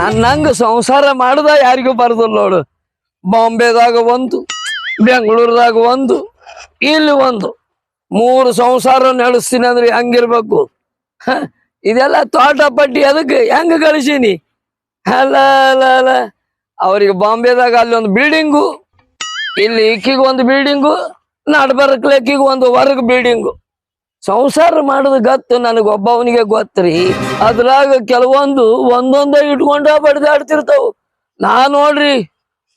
ನನ್ನಂಗ ಸಂಸಾರ ಮಾಡುದ ಯಾರಿಗೂ ಬರದಿಲ್ಲ ನೋಡು. ಬಾಂಬೆದಾಗ ಒಂದು, ಬೆಂಗಳೂರದಾಗ ಒಂದು, ಇಲ್ಲಿ ಒಂದು. ಮೂರು ಸಂಸಾರ ನಡೆಸ್ತೀನಿ ಅಂದ್ರೆ ಹಂಗಿರ್ಬೇಕು? ಇದೆಲ್ಲ ತೋಟ ಪಟ್ಟಿ ಅದಕ್ಕೆ ಹೆಂಗ ಕಳಿಸೀನಿ? ಅಲ್ಲ ಅಲ್ಲ ಅಲ್ಲ. ಅವ್ರಿಗೆ ಬಾಂಬೆದಾಗ ಅಲ್ಲಿ ಒಂದು ಬಿಲ್ಡಿಂಗು ಇಲ್ಲಿ ಇಕ್ಕಿಗೆ ಒಂದು ಬಿಲ್ಡಿಂಗು ನಡ್ಬರ್ಕ್ಲೆಕ್ಕಿಗೆ ಒಂದು ವರ್ಗ ಬಿಲ್ಡಿಂಗು ಸಂಸಾರ ಮಾಡಿದ ಗತ್ತು ನನಗೊಬ್ಬವನಿಗೆ ಗೊತ್ತ್ರಿ. ಅದ್ರಾಗ ಕೆಲವೊಂದು ಒಂದೊಂದೇ ಇಟ್ಕೊಂಡ ಬಡಿದಾಡ್ತಿರ್ತಾವ. ನಾ ನೋಡ್ರಿ,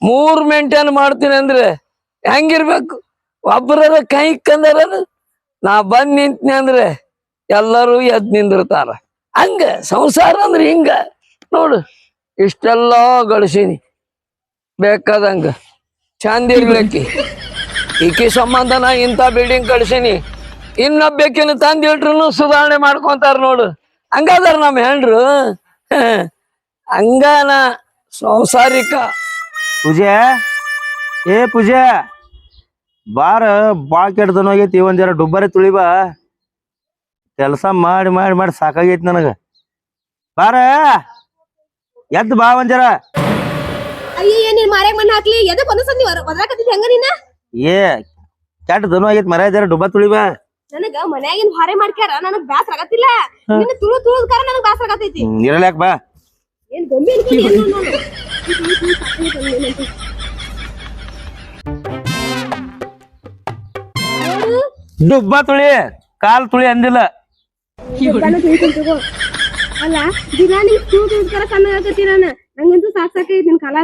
ಮೂರ್ ಮೇಂಟೈನ್ ಮಾಡ್ತೀನಿ ಅಂದ್ರೆ ಹೆಂಗಿರ್ಬೇಕು? ಒಬ್ಬರ ಕೈ ಕಂದರ ನಾ ಬಂದ್ ನಿಂತೀನಿ ಅಂದ್ರೆ ಎಲ್ಲರೂ ಎದ್ ನಿಂದಿರ್ತಾರ. ಹಂಗ ಸಂಸಾರ ಅಂದ್ರೆ ಹಿಂಗ. ನೋಡು, ಇಷ್ಟೆಲ್ಲ ಗಳಿಸೀನಿ. ಬೇಕಾದಂಗ. ಚಂದ ಈಕಿ ಸಂಬಂಧ ನಾ ಇಂಥ ಬಿಲ್ಡಿಂಗ್ ಕಳ್ಸೀನಿ. ಇನ್ನೊಬ್ಬೇಕಿನ ತಂದಿಟ್ರು ಸುಧಾರಣೆ ಮಾಡ್ಕೊಂತಾರ ನೋಡು. ಹಂಗಾದಾರ ನಮ್ಮ ಹೆಂಡ್ರು. ಹಂಗಾನ ಸಂಸಾರಿಕ. ಪೂಜೆ? ಏ ಪೂಜೆ? ಬಾರ ಬಾಳ ಒಂದ್ ಜರ ಡುಬ್ಬರಿ ತುಳಿಬಾ. ಕೆಲಸ ಮಾಡಿ ಮಾಡಿ ಮಾಡಿ ಸಾಕಾಗೈತಿ ನನಗ. ಬಾರ ಎದ್ದು ಬಾ ಒಂದ್ ಜರ ಅಯ್ಯ ನೀನ್ ಮಾರ್ಯಾಗ ಮಣ್ಣ ಹಾಕ್ಲಿ? ಎದಕ್ ಹೆಂಗ ನೀನ? ಏ ಕೆಟ್ಟ ದನ ಆಗೈತಿ ಮರ ಜರ ಡುಬ್ಬ ತುಳಿಬಾ. ನನಗ ಮನ್ಯಾಗಿನ ಹೊರೆ ಮಾಡ್ಕ್ಯಾರ ನನಗ್ ಬ್ಯಾಸರ ಆಗತ್ತಿಲ್ಲ. ನಿನ್ನ ತುಳು ತುಳುದ್ ಕಾರ ನನಗ್ ಬ್ಯಾಸರ ಆಗತೈತಿ ಇರಲ್ಯಾಕ ಬಾ ಏನ್ ಗೊಂಬೆ ಅನ್ಕೊಂಡ್ ಏನ್ ನೋಡ್ ನೋಡು. ಈ ತುಳು ತುಳು ಸಾಕಾಗೈತ್ ಡುಬ್ಬ ತುಳಿ ಕಾಲ್ ತುಳಿ ಅಂದಿಲ್ಲ. ದನ ತುಳಿತೀನಿ ತಗೋ. ಅಲ್ಲ ದಿನಾ ನಿಂಗ್ ತುಳು ತುಳುದ್ ಕಾರ ಸಣ್ಣ ಆಗತ್ತಿ ನಾನು. ನಂಗಂತೂ ಸಾಕ್ ಸಾಕೈತಿ ನಿನ್ ಕಾಲ.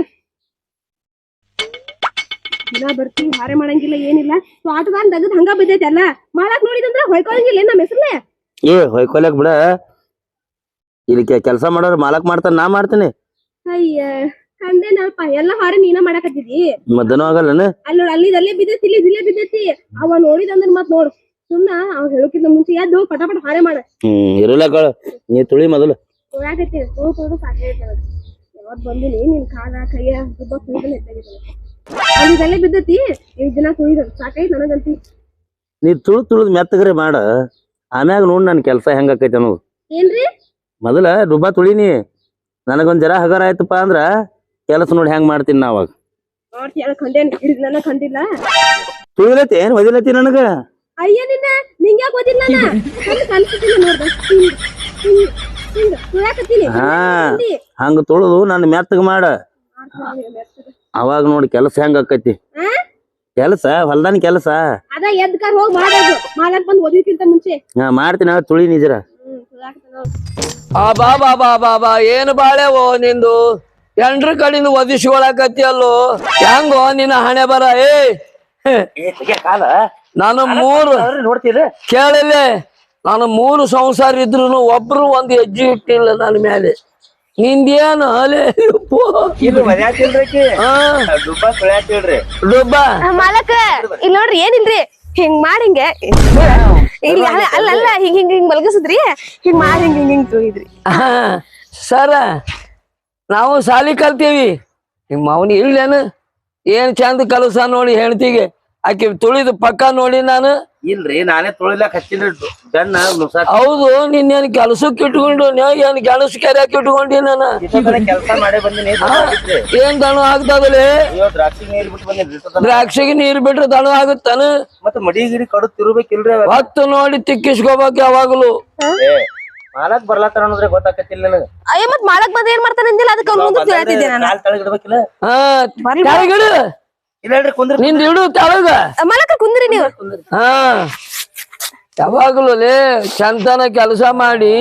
ದಿನ ಬರ್ತಿ ಹಾರೆ ಮಾಡಂಗಿಲ್ಲ ಏನಿಲ್ಲ. ತೋಟದಾಗ ದಗದ್ ಹಂಗ ಬಿದ್ದೈತಿ ಅಲ್ಲ. ಮಾಡಾಕ್ ನೋಡಿದಂದ್ರ ಹೊಯ್ಕೊಳಂಗಿಲ್ಲ ನಮ್ಮ ಹೆಸರ್ಲೆ ಏ ಹೊಯ್ಕೊಲಕ್ ಬಿಡ. ಇಲ್ಲಿ ಕೆಲಸ ಮಾಡೋರು ಮಾಲಕ್ ಮಾಡ್ತಾನ ನಾ ಮಾಡ್ತೇನೆ. ಅಯ್ಯ ಕಂದೇನಲ್ಪ ಎಲ್ಲ ಹಾರೆ ನೀನ ಮಾಡಾಕತ್ತಿದಿ. ಮದ್ದನೂ ಆಗಲ್ಲನ? ಅಲ್ಲಿ ನೋಡ್ ಅಲ್ಲಿ ಅಲ್ಲೇ ಬಿದ್ದೈತಿ ಇಲ್ಲಿ ಇಲ್ಲೇ ಬಿದ್ದೈತಿ. ಅವ ನೋಡಿದಂದ್ರ ಮತ್ ನೋಡು ಸುಮ್ನ ಅವ್ ಹೇಳೋಕಿಂತ ಮುಂಚೆ ಎದ್ದು ಹೋಗ್ ಪಟ ಪಟ ಹಾರೆ ಮಾಡ. ಹ್ಮ್ ಇರಲ್ಯಾಕ ನೀ ತುಳಿ ಮೊದಲು. ಹೋಗಾಕತ್ತಿ ತುಳು ತುಳು ನನಗೆ ಯಾವತ್ ಬಂದಿನಿ ನಿನ್ ಕಾಲ ಕೈಯ ದುಬ್ಬ ಕೂದಲು ಅಲ್ಲಿ ಇದಲ್ಲೇ ಬಿದ್ದತಿ? ಈ ದಿನ ಕುಯ್ದ ಸಾಕೈತಿ ನನಗಂತಿ ನೀ ತುಳು ತುಳಿದ್ ಮೆತ್ತಗ್ರೆ ಮಾಡ. ಆಮ್ಯಾಗ ನೋಡ್ ನನ್ ಕೆಲಸ ಹೆಂಗ ಆಕೈತಿ ಅನ್ನೋದು. ಏನ್ರಿ? ಮೊದಲ ಡುಬ್ಬ ತುಳಿನಿ. ನನಗೊಂದ್ ಜರ ಹಗರ ಆಯ್ತಪ್ಪ ಅಂದ್ರ ಕೆಲಸ ನೋಡಿ ಹೆಂಗ್ ಮಾಡ್ತೀನಿ ನಾವಾಗ ನೋಡ್ತಿ ಅದ ಖಂಡೇನ್ ಹಿಡಿದ್ ನನ್ನ ಖಂಡಿಲ್ಲ ತುಳಿಲತಿ ಏನ್ ಒದಿಲತಿ ನನಗ? ಅಯ್ಯ ನಿನ್ನ ನಿಂಗ್ ಯಾಕೆ ಓದಿಲ್ಲ ನಾನು? ಕಣ್ಣು ಕನ್ಸುತ್ತಿಲ್ಲ ನೋಡ್ದ ಹಿಂಗ್ ಹಿಂಗ್ ಹಿಂಗ್ ಹಾ ಹಂಗ ತುಳಿದು ನನ್ನ ಮೆತ್ತಗ ಮಾಡ. ಅವಾಗ ನೋಡಿ ಕೆಲಸ ಹೆಂಗ ಆಕತಿ? ಕೆಲಸ? ಹೊಲ್ದಾನ ಕೆಲಸ? ಅದ ಎದ್ದ್ ಕಾರ್ ಹೋಗಿ ಮಾಡೋದು ಮಾಡಕ್ ಬಂದ್ ಓದಿಕ್ಕಿಂತ ಮುಂಚೆ. ನಾ ಮಾಡ್ತೀನಿ ಆಗ ತುಳಿ ನಿಜರ. ಆ ಬಾ ಬಾ ಬಾ ಬಾ ಬಾ ಏನು ಬಾಳೆವೋ ನಿಂದು? ಎಂಡ್ರ ಕಡಿಂದ ಒದಿಸ್ಕೊಳಕತ್ತಿ ಅಲ್ಲೋ ಹೆಂಗೋ ನಿನ್ನ ಹಣೆ ಬರ? ಏ ಕಾಲ. ನಾನು ಮೂರು ನೋಡ್ತೀರಿ? ಕೇಳಿಲ್ಲ ನಾನು ಮೂರು ಸಂಸಾರ ಇದ್ರು ಒಬ್ರು ಒಂದು ಹೆಜ್ಜೆ ಇಟ್ಟಿಲ್ಲ ನನ್ನ ಮೇಲೆ ನಿಂದೇನು ಅಲೆ ಯಪ್ಪೋ. ಇದು ಮರ್ಯಾತಿಲ್ರಿ ತುಳ್ಯಾತಿಲ್ರಿ ಡುಬ್ಬ ಆ, ಮಾಲಕ ಇಲ್ಲಿ ನೋಡ್ರಿ ಏನಿಲ್ರಿ? ಹಿಂಗ್ ಮಾಡಿ ಹಿಂಗೆ. ಇಲ್ಲ ಅಲ್ಲ ಅಲ್ಲ ಹಿಂಗ್ ಹಿಂಗ್ ಹಿಂಗ್ ಮಲಗಿಸಿದ್ರಿ? ಹಿಂಗ್ ಮಾಡಿ ಹಿಂಗ್ ಹಿಂಗ್ ಹಿಂಗ್ ತುಳಿದ್ರಿ. ಸರ ನಾವು ಸಾಲಿ ಕಲ್ತೀವಿ. ನಿಮ್ಮ ಅವನಿ ಇಲ್ಲೇನು ಏನ್ ಚಂದ ಕಲಸ ನೋಡಿ ಹೆಣ್ತಿಗೆ ಆಕೆ ತುಳಿದು ಪಕ್ಕ ನೋಡಿ ನಾನು. ಇಲ್ರಿ ನಾನೇ ತೊಳಿಲಕ್ ಹಚ್ಚಿನ ಗಣ್ಣ ಹೌದು ನಿನ್ನೇನು ಕೆಲಸಕ್ಕೆ ಇಟ್ಕೊಂಡು ಏನ್ ಏನು ಕೆಲಸ ಕೆರೆಯಕ್ಕೆ ಇಟ್ಕೊಂಡಿ ನಾನು? ಕೆಲಸ ಮಾಡಿ ಬಂದಿನಿ ಏನ್ ದಣ ಆಗ್ತದಲೇ? ಅಯ್ಯೋ ದ್ರಾಕ್ಷಿ ನೀರ್ ಬಿಟ್ಟು ಬಂದಿನಿ ದ್ರಾಕ್ಷಿಗೆ ನೀರು ಬಿಟ್ರೆ ದಣ ಆಗುತ್ತಾನ? ಮತ್ತೆ ಮಡಿಗಿರಿ ಕಡು ತಿರುಬೇಕಿಲ್ರಿ ಅವ ಹೊತ್ತು ನೋಡಿ ತಿಕ್ಕಿಸ್ಕೋಬೇಕು ಯಾವಾಗಲೂ. ಏ ಮಾಲಕ್ ಬರ್ಲಾತಾರ ಅನ್ನೋದ್ರೆ ಗೊತ್ತಾಕತ್ತಿಲ್ಲ ನನಗ? ಅಯ್ಯ ಮತ್ ಮಾಡಕ್ ಬಂದ್ ಏನ್ ಮಾಡ್ತಾನೆ ಅಂದಿಲ್ಲ? ಅದಕ್ಕೆ ಅವ್ನ ಮುಂದೆ ತಿಳ್ತಿದ್ದೆ ನಾನು. ಕಾಲ್ ತಳಗಿಡ್ಬೇಕಿಲ್ಲ? ಹಾ ಇಲ್ಲಲ್ರಿ ಕುಂದ್ರಿ ನಿಂದ ಇಡು ತೆಳಗ ಮಾಲಕ ಕುಂದ್ರಿ ನೀವು. ಹಾ. ಯಾವಾಗಲೂ ಲೇ ಚಂತನ ಕೆಲಸ ಮಾಡಿ.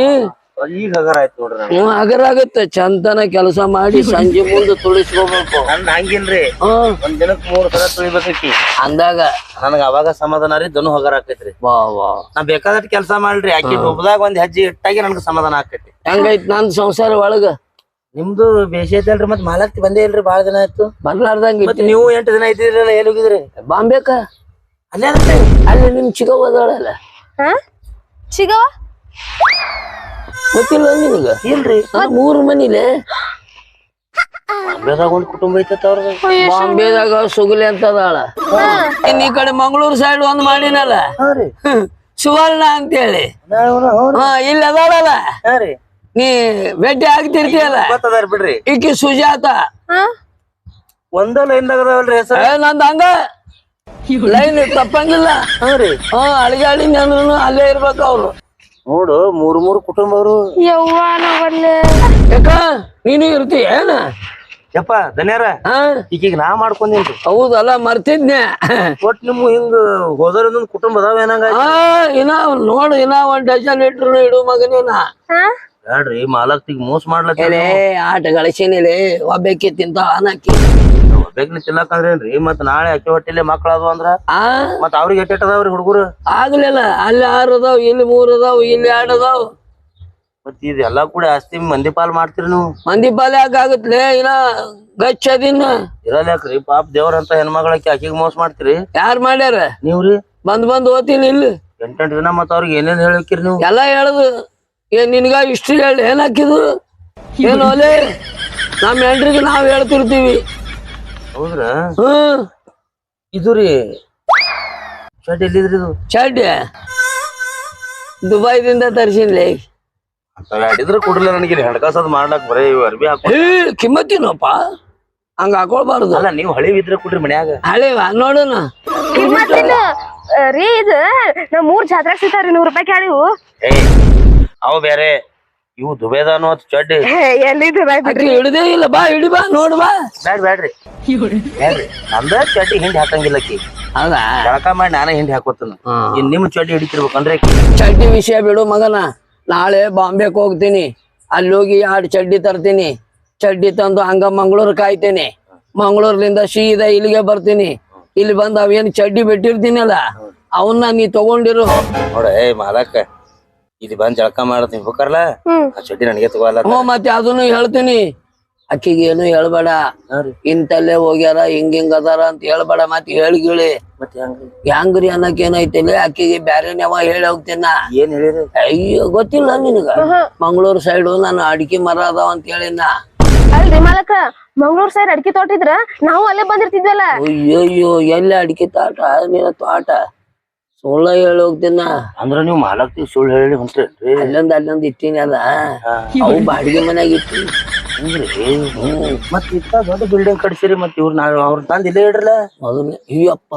ಈಗ ಹಗರ ಆಯ್ತು ನೋಡ್ರಿ ನಾನು ಹ್ಮ್ ಆಗತ್ತೆ. ಚಂದನ ಕೆಲಸ ಮಾಡಿ ಸಂಜೆ ಮುಂದೆ ತುಳಿಸ್ಕೋಬೇಕು. ನನ್ ಹಂಗಿಲ್ರಿ ಹ್ಮ್ ಒಂದ್ ದಿನಕ್ ಮೂರ್ ಸಲ ತುಳಿಬೇಕಿ ಅಂದಾಗ. ನನಗ ಅವಾಗ ಸಮಾಧಾನ ರೀ ದನು ಹಗರ ಆಕೈತ್ರಿ. ವಾ ವಾ. ನಾ ಬೇಕಾದಷ್ಟು ಕೆಲಸ ಮಾಡ್ರಿ. ಆಕಿ ಒಬ್ಬದಾಗ ಒಂದ್ ಹೆಜ್ಜೆ ಇಟ್ಟಾಗಿ ನನಗ ಸಮಾಧಾನ ಆಕೈತಿ. ಹೆಂಗೈತ್ ನನ್ ಸಂಸಾರ ಒಳಗ? ನಿಮ್ದು ಬೇಸಿ ಐತಲ್ರಿ ಮತ್ ಮಾಲಕ್ತಿ ಬಂದೇ ಇಲ್ರಿ ಬಾಳ ದಿನ ಆಯ್ತು. ಬರ್ಲಾರ್ದಂಗ ಮತ್ ನೀವು ಎಂಟು ದಿನ ಇದ್ದಿರಲ್ಲ ಎಲ್ಲಿ ಹೋಗಿದ್ರಿ? ಬಾಂಬೆಕ. ಅಲ್ಲೇ ಅಲ್ಲಿ ನಿಮ್ ಚಿಗವದಳಲ್ಲ ಹಾ? ಚಿಗವ ಗೊತ್ತಿಲ್ಲ ನಿನಗ ಇಲ್ರಿ. ಮೂರು ಮನಿಲೆ. ಬಾಂಬೆದಾಗ ಒಂದ್ ಕುಟುಂಬ ಐತತ್ ಬಾಂಬೆದಾಗ ಸುಗುಲಿ ಅಂತದಾಳ ಇನ್ ಈ ಕಡೆ ಮಂಗಳೂರು ಸೈಡ್ ಒಂದ್ ಮಾಡಿನಲ್ಲ. ಸುವರ್ಣ ಅಂತೇಳಿ. ಹಾ ಇಲ್ಲಿ ಅದಾಳಲ್ಲ. ನೀ ಭೇಟಿ ಆಗ್ತಿರ್ತೀಯಲ್ಲ? ಗೊತ್ತದಾರ ಬಿಡ್ರಿ. ಈಕಿ ಸುಜಾತ. ಹಾ? ಒಂದ ಲೈನ್ ಅದಾವಲ್ರಿ ಹೆಸರು? ಏ ನಂದ್ ಹಂಗ. ಲೈನ್ ತಪ್ಪಂಗಿಲ್ಲ. ಹಾ ರೀ. ಹ್ಞೂ ಅಳಿಗಾಡಿ ಅಂದ್ರೂ ಅಲ್ಲೇ ಇರ್ಬೇಕು ಅವ್ರು. ನೋಡು ಮೂರ್ ಮೂರು ಕುಟುಂಬ ಅವರು ಯವ್ವ ನಾವಲ್ಲೇ ಯಾಕ? ನೀನು ಇರ್ತಿ ಏನ? ಯಪ್ಪ ಧನ್ಯಾರ. ಹಾ? ಈಗೀಗ ನಾ ಮಾಡ್ಕೊಂಡೇನ್ರಿ. ಹೌದಲ್ಲ ಮರ್ತಿದ್ನೆ. ಒಟ್ ನಿಮ್ ಹಿಂಗ ಹೋದರಿಂದ ಕುಟುಂಬ ಅದಾವ ಏನಂಗ ಇನ್ನ ನೋಡು ಇನ್ನ ಒಂದ್ ಡಜನ್ ಇಟ್ರು ಇಡು ಮಗನೇನ. ಹಾ? ಬ್ಯಾಡ್ರಿ ಮಾಲಕ್ತಿಗ್ ಮೋಸ ಮೋಸ್ ಏಲೇ ಆಟ ಗಳಿಸಿನಿಲೆ ಒಬ್ಬಾಕಿ ತಿಂತ ಅನಕ್ಕಿ ಬೇಗ್ನಿ ತಿನ್ನಕಂದ್ರೇನ್ರಿ ಮತ್ ನಾಳೆ ಅಕ್ಕಿ ಹೊಟ್ಟಿಲೆ ಮಕ್ಳ ಅದಾವ ಅಂದ್ರ? ಮತ್ ಅವ್ರಿಗೆ ಎಟ್ಟೆಟ್ ಅದಾವ್ರಿ ಹುಡುಗರು? ಆಗ್ಲಿಲ್ಲ ಅಲ್ಲಿ ಆರು ಅದಾವ್ ಇಲ್ಲಿ ಮೂರ್ ಅದಾವ್ ಇಲ್ಲಿ ಎರಡು ಅದಾವ್. ಮತ್ ಇದೆಲ್ಲಾ ಕೂಡ ಆಸ್ತಿ ಮಂದಿ ಪಾಲ್ ಮಾಡ್ತೀರಿ ನೀವು? ಮಂದಿ ಪಾಲ್ ಯಾಕಾಗತ್ಲೆ ಇನ್ನ ಗಚ್ಚದಿನ್ನ ಇರಲ್ಯಾಕ್ರಿ ಪಾಪ ದೇವ್ರಂತ ಹೆಣ್ಮಗಳಕ್ಕೆ ಅಕ್ಕಿಗೆ ಮೋಸ ಮಾಡ್ತೀರಿ? ಯಾರ್ ಮಾಡ್ಯಾರ? ನೀವ್ರಿ? ಬಂದ್ ಬಂದ್ ಓದ್ತೀನಿ ಇಲ್ಲಿ. ಎಂಟೆಂಟ್ ದಿನ ಮತ್ತ ಅವ್ರಿಗೆ ಏನೇನ್ ಹೇಳಕ್ಕಿರಿ ನೀವು? ಎಲ್ಲ ಹೇಳುದು. ಏನ್ ನಿನ್ಗ ಇಷ್ಟು ಹೇಳಿ ಏನ್ ಹಾಕಿದ್ರು ಏನು ಒಲೆ? ನಮ್ಮ ಹೆಂಡ್ರಿಗೆ ನಾವ್ ಹೇಳ್ತಿರ್ತೀವಿ. ಹೌದ್ರ? ಹ್ಮ್. ಇದು ರೀ. ಶರ್ಟ್ ಎಲ್ಲಿದ್ರಿ ಇದು? ಚಡ್ಡಿ. ದುಬೈದಿಂದ ತರ್ಸಿನ್ಲಿ. ಅಂತ ಅಡಿದ್ರ ಕೊಡ್ಲಿಲ್ಲ ನನಗೆ ಹಣಕಾಸದ್ ಮಾಡ್ಲಾಕ್ ಬರೀ ಇವ್ ಅರ್ಬಿ ಹಾಕೋ ಏ ಕಿಮ್ಮತ್ತಿನಪ್ಪ ಹಂಗ ಹಾಕೊಳ್ಬಾರ್ದು. ಅಲ್ಲ ನೀವು ಹಳಿ ಇದ್ರ ಕೊಡ್ರಿ ಮನ್ಯಾಗ. ಹಳೇವ ನೋಡೋಣ. ರೀ ಇದು ನಾ ಮೂರ್ ಜಾತ್ರೆ ಸಿಗ್ತಾವ್ರಿ ನೂರ್ ರೂಪಾಯಿ ಕೇಳಿವು ಏ ಅವು ಬೇರೆ ಇವು ದುಬೇದಾನು ಅಂತ ಚಡ್ಡಿ? ಎಲ್ಲಿದ್ದು ಬಿಡ್ರಿ? ಹಿಡ್ದೇ ಇಲ್ಲ ಬಾ ಹಿಡಿ ಬಾ ನೋಡ್ ಬಾ. ಬ್ಯಾಡ್ ಬ್ಯಾಡ್ರಿ. ಬ್ಯಾಡ್ರಿ. ನಂದ ಚಡ್ಡಿ ಹಿಂಡಿ ಹಾಕಂಗಿಲ್ಲ ಕಿ ಹೌದಾ? ಜಳಕ ಮಾಡಿ ನಾನೇ ಹಿಂಡಿ ಹಾಕೋತನ. ಇನ್ ನಿಮ್ ಚಡ್ಡಿ ಹಿಡಿತಿರ್ಬೇಕಂದ್ರೆ ಚಡ್ಡಿ ವಿಷಯ ಬಿಡು ಮಗನ. ನಾಳೆ ಬಾಂಬೆಗೆ ಹೋಗ್ತೀನಿ. ಅಲ್ಲಿ ಹೋಗಿ ಎರಡು ಚಡ್ಡಿ ತರ್ತೀನಿ. ಚಡ್ಡಿ ತಂದು ಹಂಗ ಮಂಗಳೂರು ಕಾಯ್ತೀನಿ. ಮಂಗಳೂರ್ಲಿಂದ ಸೀದಾ ಇಲ್ಲಿಗೆ ಬರ್ತೀನಿ. ಇಲ್ಲಿ ಬಂದು ಅವೇನು ಚಡ್ಡಿ ಬಿಟ್ಟಿರ್ತೀನಲ್ಲ? ಅವನ್ನ ನೀ ತಗೊಂಡಿರು. ನೋಡ ಏ ಮಾಲಕ್ಕ ಇದು ಬಂದ್ ಜಳಕ ಮಾಡ್ತೀನಿ ಹ್ಮ್. ಆ ಚಡ್ಡಿ ನನಗೆ ತಗೋಲ್ಲ ಹ್ಞೂ ಮತ್ತೆ ಅದನ್ನು ಹೇಳ್ತೀನಿ. ಅಕ್ಕಿಗೆ ಏನು ಹೇಳ್ಬೇಡ. ಇಂತಲ್ಲೇ ಹೋಗ್ಯಾರ ಹಿಂಗ ಹಿಂಗ ಅದಾರ ಅಂತ ಹೇಳ್ಬೇಡ ಮತ್ತೆ ಹೇಳ್ಗಿಳಿ ಮತ್ತೆ ಹೆಂಗ್ರಿ? ಹೆಂಗ್ರಿ ಅನ್ನಕ್ ಏನೈತಿಲ್ಲ ಅಕ್ಕಿಗೆ ಬ್ಯಾರೆನವ ಹೇಳಿ ಹೋಗ್ತೀನ. ಏನ್ ಹೇಳಿರಿ? ಅಯ್ಯೋ ಗೊತ್ತಿಲ್ಲ ನಿನಗ. ಮಂಗಳೂರು ಸೈಡ್ ನಾನು ಅಡಿಕೆ ಮರ ಅದಾವ ಅಂತ ಹೇಳಿನ. ಅಲ್ರಿ ಮಾಲಕ ಮಂಗ್ಳೂರ್ ಸೈಡ್ ಅಡಿಕೆ ತೋಟ ಇದ್ರ? ನಾವು ಅಲ್ಲೇ ಬಂದಿರ್ತಿದ್ವಲ್ಲ. ಅಯ್ಯೋ ಎಲ್ಲಿ ಅಡಿಕೆ ತೋಟ? ನಿನ್ನ ತೋಟ. ಸುಳ್ಳ ಹೇಳಿ ಹೋಗ್ತೀನ. ಅಂದ್ರ ನೀವು ಮಾಲಕ್ ಸುಳ್ಳು ಹೇಳಿ ಹೊಂಟ್ರಿ ಅಲ್ಲೊಂದ್ ಅಲ್ಲೊಂದ್ ಇಟ್ಟಿನಿ ಅದ. ಅವು ಬಾಡಿಗೆ ಮನ್ಯಾಗ ಇಟ್ಟಿ ಮತ್ ಇತ್ತ ದೊಡ್ಡ ಬಿಲ್ಡಿಂಗ್ ಕಟ್ಸಿರಿ ಮತ್ ಇವ್ರ ನಾವ್ ಅವ್ರ ತಂದ್ ಇಲ್ಲೇ ಇಡ್ರಲ್ಲ? ಮೊದಲ ಅಯ್ಯಪ್ಪ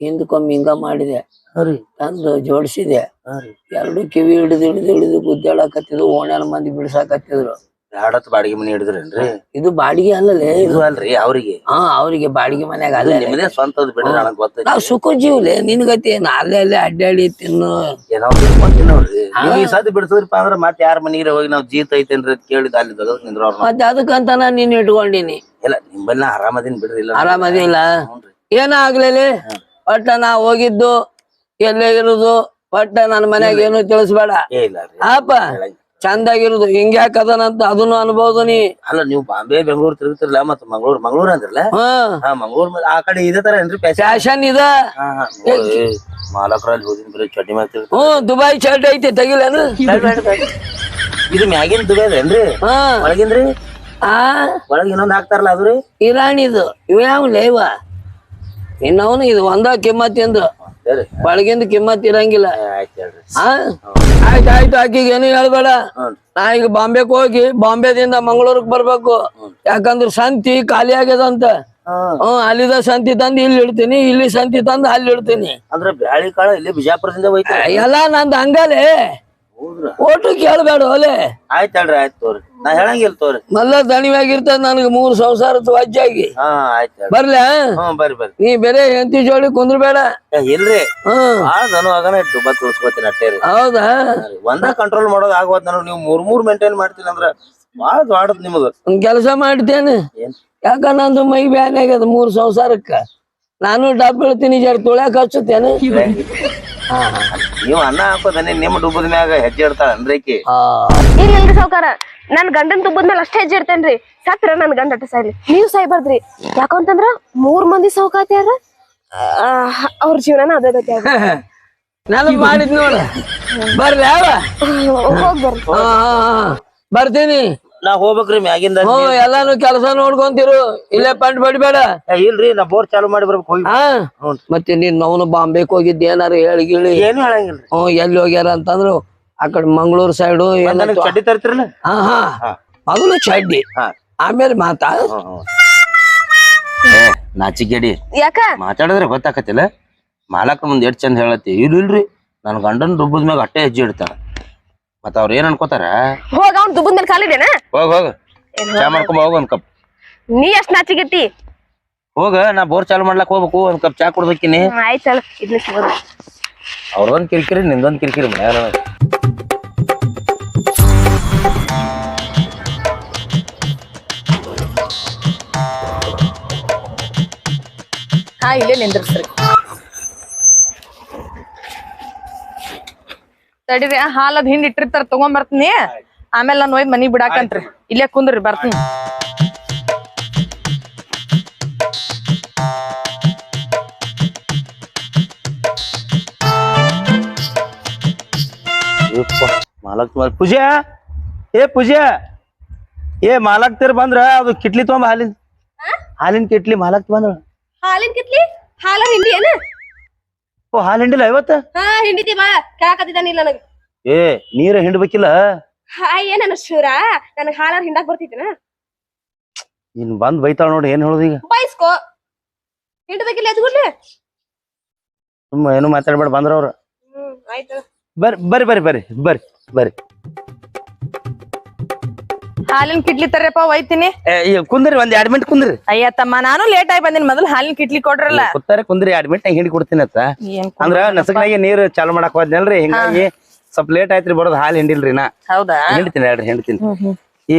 ಹಿಂದಕ್ಕೊಮ್ಮೆ ಹಿಂಗ ಮಾಡಿದೆ. ಹರಿ ತಂದು ಜೋಡಿಸಿದೆ. ಹರಿ ಎರಡು ಕಿವಿ ಹಿಡಿದು ಹಿಡಿದು ಹಿಡಿದು ಗುದ್ದಾಡಕತ್ತಿದ್ರು ಓಣ್ಯಾನ ಮಂದಿ ಬಿಡ್ಸಾಕತ್ತಿದ್ರು. ಎರಡತ್ ಬಾಡಿಗೆ ಮನೆ ಹಿಡಿದ್ರೇನ್ರಿ? ಇದು ಬಾಡಿಗೆ ಅಲ್ಲಲೇ? ಇದು ಅಲ್ರಿ ಅವ್ರಿಗೆ? ಹಾ ಅವ್ರಿಗೆ ಬಾಡಿಗೆ ಮನ್ಯಾಗ ಅದು ಅಲ್ಲೇ ನಿಮ್ಮದೇ ಸ್ವಂತದ್ ಬಿಡ್ರಿ ನನಗ್ ನಾವ್ ಸುಖ ಜೀವ್ಲೆ ನಿನ್ಗತಿ ಏನ್? ಅಲ್ಲೇ ಅಲ್ಲೇ ಅಡ್ಡಾಡಿ ತಿನ್ನು. ಏನೋ ತಿನ್ನೋರಿ ನೀವು ಈ ಸದ್ ಬಿಡ್ಸದ್ರಪ್ಪ ಅಂದ್ರ ಮತ್ ಯಾರ ಮನೆಗೆ ಹೋಗಿ ನಾವ್ ಜೀತ ಐತೇನ್ರಿ ಅಂತ ಕೇಳಿದ ಅಲ್ಲಿ ತಗದ್ ನಿಂದ್ರ ಅವ್ರ ಮತ್ತೆ ಅದಕ್ಕಂತ ನಾನ್ ನೀನ್ ಇಟ್ಕೊಂಡಿನಿ. ಇಲ್ಲ ನಿಮ್ಮಲ್ಲಿ ನಾ ಆರಾಮದಿನ ಬಿಡ್ರಿ ಇಲ್ಲ ಆರಾಮದಿಲ್ಲ. ಏನ ಆಗ್ಲಿಲ್ಲ ಒಟ್ಟ ನಾ ಹೋಗಿದ್ದು ಎಲ್ಲೇ ಇರುದು ಒಟ್ಟ ನನ್ ಮನ್ಯಾಗ ಏನು ತಿಳಿಸ್ಬೇಡ. ಏ ಇಲ್ಲ ರೀ. ಆಪ. ಚಂದಾಗಿರುದು. ಹಿಂಗ ಅದನಂತ ಅದನ್ನು ಅನ್ಬೋದು ನೀ. ಅಲ್ಲ ನೀವು ಬಾಂಬೆ ಬೆಂಗಳೂರು ತಿರುಗ್ತಿರ್ಲ ಮತ್ ಮಂಗಳೂರು ಮಂಗಳೂರು ಅಂದ್ರಲ್ಲ? ಹಾ. ಮಂಗಳೂರು ಆ ಕಡೆ ಇದೇ ತರ ಏನ್ರಿ ಫ್ಯಾಷನ್ ಇದ. ಮಾಲಕ್ರಲ್ಲಿ ಹೋದಿನ ಬರೀ ಚಡ್ಡಿ ತಿರ್ಗ್ತಾರ. ಹ್ಮ್ ದುಬೈ ಶರ್ಟ್ ಐತಿ ತೆಗಿಲೇನು. ಇದು ಮ್ಯಾಗಿನ್ ದುಬೈ ಹಾ. ಒಳಗಿನ್ರಿ ಆ? ಒಳಗ್ ಇನ್ನೊಂದ್ ಹಾಕ್ತಾರಲ್ಲ ಅದು ಇರಾಣಿ ಇದು. ಇವ್ ಯಾವ ಲೇವ? ಇನ್ನವನು ಇದು ಒಂದ ಕಿಮ್ಮತ್ತಿಂದು ಸರಿ. ಒಳಗಿಂದ ಕಿಮ್ಮತ್ ಇರಂಗಿಲ್ಲ. ಆಯ್ತು ಆ? ಆಯ್ತು ಆಕಿಗೆ ಏನು ಹೇಳ್ಬೇಡ. ನಾ ಈಗ ಬಾಂಬೆಕ್ ಹೋಗಿ ಬಾಂಬೆದಿಂದ ಮಂಗಳೂರ್ಗ್ ಬರ್ಬೇಕು. ಯಾಕಂದ್ರ ಸಂತಿ ಖಾಲಿ ಆಗ್ಯದಂತ ಹ್ಮ್ ಅಲ್ಲಿದ ಸಂತಿ ತಂದು ಇಲ್ಲಿ ಇಡ್ತೀನಿ ಇಲ್ಲಿ ಸಂತಿ ತಂದು ಅಲ್ಲಿ ಇಡ್ತೀನಿ. ಅಂದ್ರೆ ಬ್ಯಾಳಿ ಕಾಳ ಇಲ್ಲಿ ಬಿಜಾಪುರದಿಂದ ಹೋಯ್ತಾ? ಎಲ್ಲ ನಂದು ಹಂಗಲೇ. ಓಟು ಕೇಳಬೇಡ ಒಲೆ. ಆಯ್ತ್ ಹೇಳ್ರಿ ಆಯ್ತು ತೋರಿ. ನಾ ಹೇಳಂಗಿಲ್ಲ ತೋರಿ. ಮಲ್ಲ ದಣಿವಾಗಿರ್ತದ ನನಗೆ ಮೂರು ಸಂಸಾರ ವಜ್ಜಾಗಿ ಹಾ ಆಯ್ತ್ ಹೇಳ್ರಿ ಬರ್ಲ? ಹ್ಮ್ ಬರ್ರಿ ಬರ್ರಿ. ನೀ ಬೇರೆ ಹೆಂಡತಿ ಜೋಡಿ ಕುಂದ್ರಬೇಡ. ಏ, ಇಲ್ರಿ. ಹ್ಮ್. ಆ ದನು ಆಗನ ದುಬ್ಬ ತುಳ್ಸ್ಕೊತೀನಿ ಅಟ್ಟೇ ರೀ. ಹೌದಾ? ಒಂದ ಕಂಟ್ರೋಲ್ ಮಾಡೋದ್ ಆಗವತ್ ನನಗ್ ನೀವು ಮೂರ್ ಮೂರ್ ಮೇಂಟೈನ್ ಮಾಡ್ತೀನಿ ಅಂದ್ರ ಬಾಳ ದೊಡ್ಡದ್ ನಿಮ್ದು. ಒಂದ್ ಕೆಲಸ ಮಾಡ್ತೇನೆ. ಏನ್? ಯಾಕ ನಂದು ಮೈ ಬ್ಯಾನ್ ಆಗ್ಯದ ಮೂರು ಸಂಸಾರಕ್ಕ? ನಾನು ಡಬ್ ಬೀಳ್ತೀನಿ ಜರ ತುಳ್ಯಾಕ ಹಚ್ಚುತ್ತೇನೆ. ನೀವು ಅನ್ನ ಹಾಕೋದನೆ ನಿಮ್ ಡುಬ್ಬದ ಮ್ಯಾಗ ಹೆಜ್ಜೆ ಇಡ್ತಾಳ ಅಂದ್ರೆ ಇಲ್ಲಿ ಇಲ್ರಿ ಸಾವ್ಕಾರ? ನನ್ ಗಂಡನ್ ತುಬ್ಬದ್ಮೇಲೆ ಅಷ್ಟೇ ಹೆಜ್ಜೆ ಇರ್ತೇನ್ರಿ ಸತ್ರ ನನ್ ಗಂಡ ಅಟ್ಟ ಸಾಯ್ಲಿ? ನೀವ್ ಸಾಯ್ಬಾರ್ದ್ರಿ. ಯಾಕಂತಂದ್ರ ಮೂರ್ ಮಂದಿ ಸೌಕಾತಿಯಾರ ಅವ್ರ ಜೀವನನ ಅದೇ ಗತಿ ನಾನು ಮಾಡಿದ್ ನೋಡ. ಬರ್ಲಿ ಬರ್ತೀನಿ ಹೋಗ್ ನಾ ಹೋಗ್ಬೇಕ್ರಿ ಮ್ಯಾಗಿಂದ ಹ್ಮ್ ಎಲ್ಲಾನು ಕೆಲಸ ನೋಡ್ಕೊಂತಿರು. ಇಲ್ಲೇ ಪಂಟ್ ಬಡಿಬೇಡ. ಏ, ಇಲ್ರಿ ನಾ ಬೋರ್ ಚಾಲು ಮಾಡಿ ಬರ್ಬೇಕು ಹೋಗಿ. ಹಾ. ಮತ್ತೆ ನೀನ್ ಅವನು ಬಾಂಬೆ ಹೋಗಿದ್ದೆ ಏನಾರು ಹೇಳಿ ಗಿಳಿ. ಏನು ಹೇಳಂಗಿಲ್ಲ ಹ್ಮ್ ಎಲ್ಲಿ ಹೋಗ್ಯಾರ ಅಂತಂದ್ರು ಆ ಕಡೆ ಮಂಗಳೂರು ಸೈಡು ನನಗ್ ಚಡ್ಡಿ ತರ್ತಿರಲ್ಲ? ಹಾ ಹಾ. ಮೊದಲು ಚಡ್ಡಿ. ಹಾ. ಆಮೇಲೆ ಮಾತಾ? ನಾಚಿಕೆಡಿ. ಯಾಕ? ಮಾತಾಡಿದ್ರೆ ಗೊತ್ತಾಕತಿಲ್ಲ ಮಾಲಕ್ ಮುಂದ್ ಎಷ್ಟ್ ಚಂದ ಹೇಳತ್ತಿ. ಇಲ್ಲ ಇಲ್ರಿ ನನ್ ಗಂಡನ್ ದುಬ್ಬದ ಮ್ಯಾಗ ಅಟ್ಟೆ ಹೆಜ್ಜೆ ಇಡ್ತಾರ ಮತ್ತ ಅವ್ರ ಏನ್ ಅನ್ಕೋತಾರ? ಹೋಗ ಅವ್ನ್ ದುಬ್ಬದ ಮೇಲೆ ಕಾಲಿದೇನ ಹೋಗ ಹೋಗ. ಚಾ ಮಾಡ್ಕೊಂಬ ಹೋಗ ಒಂದ್ ಕಪ್. ನೀ ಎಷ್ಟ್ ನಾಚಿಗಿತ್ತಿ ಹೋಗ ನಾ ಬೋರ್ ಚಾಲು ಮಾಡ್ಲಕ್ ಹೋಗ್ಬೇಕು ಒಂದ್ ಕಪ್ ಚಾ ಕುಡ್ದಕ್ಕಿನಿ ಸಿಗೋದು. ಅವ್ರದೊಂದ್ ಕಿರಿಕಿರಿ ನಿಂದೊಂದ್ ಕಿರಿಕಿರಿ ಮನ್ಯಾಗ ಹಾ ಇಲ್ಲೇ ನಿಂದ್ರಸ್ರಿ. ತಡಿರಿ ಹಾಲದ್ ಹಿಂದ್ ಇಟ್ಟಿರ್ತಾರ ತಗೊಂಡ್ ಬರ್ತೀನಿ. ಆಮೇಲೆ ನಾನು ಒಯ್ದ್ ಮನಿಗ್ ಬಿಡಾಕಂತ್ರಿ. ಇಲ್ಲೇ ಕುಂದ್ರಿ ಬರ್ತೀನಿ. ಯಪ್ಪ, ಮಾಲಕ್ ಮಾಲ್- ಪೂಜಾ? ಏ ಪೂಜಾ? ಏ ಮಾಲಕ್ ತೀರ್ ಬಂದ್ರ ಅದು ಕಿಟ್ಲಿ ತೊಗೊಂಬ ಹಾಲಿನ. ಹಾಲಿನ ಕಿಟ್ಲಿ ಮಾಲಕ್ ಬಂದ್ರ ಹಾಲಿನ ಕಿತ್ಲಿ ಹಾಲ ಹಿಂಡಿ ಏನ? ಓ ಹಾಲು ಹಿಂಡಿಲ್ಲ ಇವತ್ತ? ಹಾ ಬಾ ಕೇಳಾಕತ್ತಿದ್ದಾನಿಲ್ಲ ನನಗ. ಏ ನೀರ ಹಿಂಡ್ಬೇಕಿಲ್ಲ? ಹಾ ನನ್ನ ಶೂರ? ನನಗ್ ಹಾಲಾರ ಹಿಂಡಾಕ್ ಬರ್ತೈತಿನ ಇನ್ ಬಂದ್ ಬೈತಾಳ ನೋಡಿ ಏನ್ ಹೇಳುದು ಈಗ? ಬೈಸ್ಕೋ. ಹಿಂಡಬೇಕಿಲ್ಲ ಎದ್ಗುಡ್ಲೆ ಸುಮ್ಮ ಏನು ಮಾತಾಡ್ಬೇಡ ಬಂದ್ರ ಅವ್ರ. ಹ್ಮ್ ಆಯ್ತು ಬರ್ರಿ ಬರ್ರಿ ಬರ್ರಿ ಬರ್ರಿ ಬರ್ರಿ. ಹಾಲಿನ ಕಿಟ್ಲಿ ತರ್ರಪ್ಪ ಒಯ್ತೀನಿ ಕುಂದ್ರಿ ಒಂದ್ ಎರಡ್ ಮಿನಿಟ್ ಕುಂದ್ರಿ. ಅಯ್ಯ ತಮ್ಮ ನಾನು ಲೇಟ್ ಆಗಿ ಬಂದಿನಿ ಮೊದಲು ಹಾಲಿನ ಕಿಟ್ಲಿ ಕೊಡ್ರಲ್ಲ. ಕುತ್ತಾರೆ ಕುಂದ್ರಿ ಎರಡ್ ಮಿನಿಟ್ ಹಿಂಡಿ ಕೊಡ್ತೀನಿ ಅತ್ತ. ಏನ್ ಅಂದ್ರ ನಸಕ್ನಾಗೆ ನೀರ್ ಚಾಲು ಮಾಡಕ್ ಹೋದ್ನಲ್ರಿ ಹಿಂಗಾಗಿ ಸ್ವಲ್ಪ ಲೇಟ್ ಆಯ್ತ್ರಿ ಬರೋದ್ ಹಾಲ್ ಹಿಂಡಿಲ್ರಿ ನಾ. ಹೌದಾ? ಹಿಂಡ್ತೀನಿ ಎರಡ್ ಹಿಂಡ್ತೀನಿ. ಈ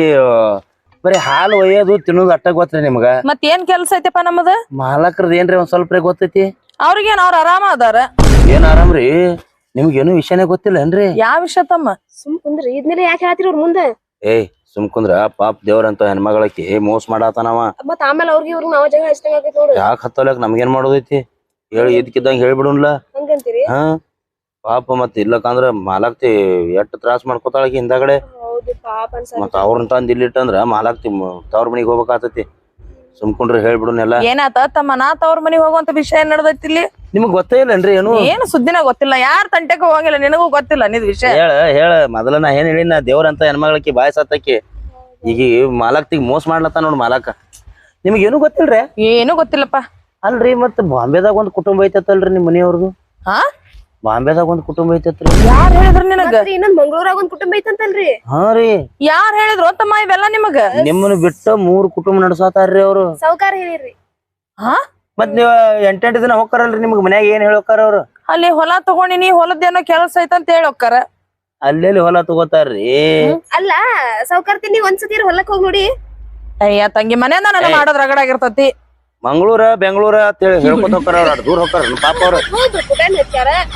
ಬರೀ ಹಾಲು ಒಯ್ಯೋದು ತಿನ್ನೋದು ಅಟ್ಟ ಗೊತ್ತ್ರಿ ನಿಮ್ಗ. ಮತ್ ಏನ್ ಕೆಲ್ಸ ಐತಪ್ಪ ನಮ್ಮದ? ಮಾಲಕ್ರದ್ ಏನ್ರಿ ಒಂದ್ ಸ್ವಲ್ಪ ಗೊತ್ತೈತಿ? ಅವ್ರಿಗೇನ್ ಅವ್ರ ಆರಾಮ ಅದಾರ? ಏನ್ ಆರಾಮ್ರಿ? ಏನು ವಿಷಯನೇ ಗೊತ್ತಿಲ್ಲ ಏನ್ರಿ? ಯಾವ ವಿಷಯ ತಮ್ಮ? ಸುಮ್ ಕುಂದ್ರಿ ಇದ್ಮೇಲೆ ಯಾಕೆ ಹೇಳ್ತೀರಿ ಅವ್ರ ಮುಂದೆ? ಏಯ್ ಸುಮ್ ಕುಂದ್ರ ಪಾಪ ದೇವ್ರಂತ ಹೆಣ್ಮಗಳಕಿ ಮೋಸ ಮಾಡಾತನವ. ಮತ್ ಆಮೇಲೆ ಅವ್ರಿಗೆ ಇವ್ರಿಗೆ ನಾವ್ ಜಗ ಆಗೈತಿ ಯಾಕ ಹತ್ತಲಕ್ ನಮ್ಗೇನ್ ಮಾಡೋದೈತಿ? ಹೇಳಿ ಇದ್ಕಿದ್ದಂಗ ಹೇಳ್ಬಿಡುನ್ಲ. ಹಂಗಂತೀರಿ? ಹಾ? ಪಾಪ ಮತ್ ಇಲ್ಲಕಂದ್ರ ಮಾಲಾಕ್ತಿ ಎಷ್ಟ್ ತ್ರಾಸ್ ಮಾಡ್ಕೋತಾಳಕಿ ಹಿಂದಾಗಡೆ. ಹೌದು ಪಾಪ ಅನ್ಸ ಮತ್ ಅವ್ರನ್ನ ತಂದ್ ಇಲ್ಲಿಟ್ಟಂದ್ರ ಮಾಲಾಕ್ತಿ ತವ್ರ ಮನಿಗ್ ಹೋಗ್ಬೇಕಾತತಿ. ಸುಮ್ಕೊಂಡ್ರೆ ಹೇಳ್ಬಿಡುನೆಲ್ಲ. ಏನಾತ ತಮ್ಮ ನಾತ ಅವ್ರ ಮನೆಗೆ ಹೋಗುವಂತ ವಿಷಯ ನಡೆದೈತಿ ಇಲ್ಲಿ? ನಿಮಗ್ ಗೊತ್ತೇ ಇಲ್ಲನ್ರಿ ಏನು? ಏನು ಸುದ್ದಿನ ಗೊತ್ತಿಲ್ಲ. ಯಾರ ತಂಟೆಗೂ ಹೋಗಿಲ್ಲ ನಿನಗೂ ಗೊತ್ತಿಲ್ಲ ನಿದ್ ವಿಷಯ? ಹೇಳ ಹೇಳ. ಮೊದಲ ನಾ ಏನ್ ಹೇಳಿನ ದೇವ್ರಂತ ಹೆಣ್ಮಗಳಕಿ ಬಾಯ್ ಸತ್ತಕಿ. ಈಗ ಮಾಲಕ್ತಿಗ್ ಮೋಸ ಮಾಡ್ಲತ್ತ ನೋಡ್ ಮಾಲಕ. ನಿಮ್ಗ್ ಏನು ಗೊತ್ತಿಲ್ರಿ? ಏನು ಗೊತ್ತಿಲ್ಲಪ್ಪ. ಅಲ್ರಿ ಮತ್ ಬಾಂಬೆದಾಗ ಒಂದ್ ಕುಟುಂಬ ಐತತ್ತಲ್ರಿ ನಿಮ್ ಮನೆಯವ್ರದು? ಹಾ ಬಾಂಬೆದಾಗ ಒಂದ್ ಕುಟುಂಬ ಐತತ್ರಿ. ಯಾರ್ ಹೇಳಿದ್ರು ನಿನಗ? ಇನ್ನೊಂದ್ ಮಂಗಳೂರಾಗ ಒಂದ್ ಕುಟುಂಬ ಐತಂತಲ್ರಿ? ಹಾ ರೀ. ಯಾರ್ ಹೇಳಿದ್ರು ತಮ್ಮ ಇವೆಲ್ಲ ನಿಮಗ? ನಿಮ್ಮನ್ನ ಬಿಟ್ಟ ಮೂರ್ ಕುಟುಂಬ ನಡ್ಸಾತಾರ್ರಿ ಅವ್ರು. ಸಾವುಕಾರ ಹೇಳಿರಿ. ಹಾ? ಮತ್ ನೀವ್ ಎಂಟೆಂಟ್ ದಿನ ಹೋಗ್ತಾರಲ್ರಿ ನಿಮ್ಗ ಮನ್ಯಾಗ ಏನ್ ಹೇಳೋಕಾರ ಅವ್ರು? ಅಲ್ಲಿ ಹೊಲ ತಗೊಂಡಿನಿ ಹೊಲದೇನೋ ಕೆಲಸ ಐತಂತ ಹೇಳೋಕಾರ ಅಲ್ಲೆಲ್ಲಿ ಹೊಲ ತಗೋತಾರ್ರಿ? ಅಲ್ಲ ಸಾವುಕಾರ್ತಿ ನೀವ್ ಒಂದ್ಸತಿ ಹೊಲಕ್ ಹೋಗಿ ನೋಡಿ? ಅಯ್ಯ ತಂಗಿ ಮನೆಯಿಂದ ನಾನು ಮಾಡೋದ್ ರಗಡಾಗಿರ್ತತಿ ಮಂಗಳೂರ ಬೆಂಗಳೂರ ಅಂತ ಹೇಳಿ ಹೇಳ್ಕೊತ ಹೋಗ್ತಾರ ಅವ್ರ ಅಷ್ಟ್ ದೂರ ಹೋಗ್ತಾರ ಪಾಪ ಅವ್ರ.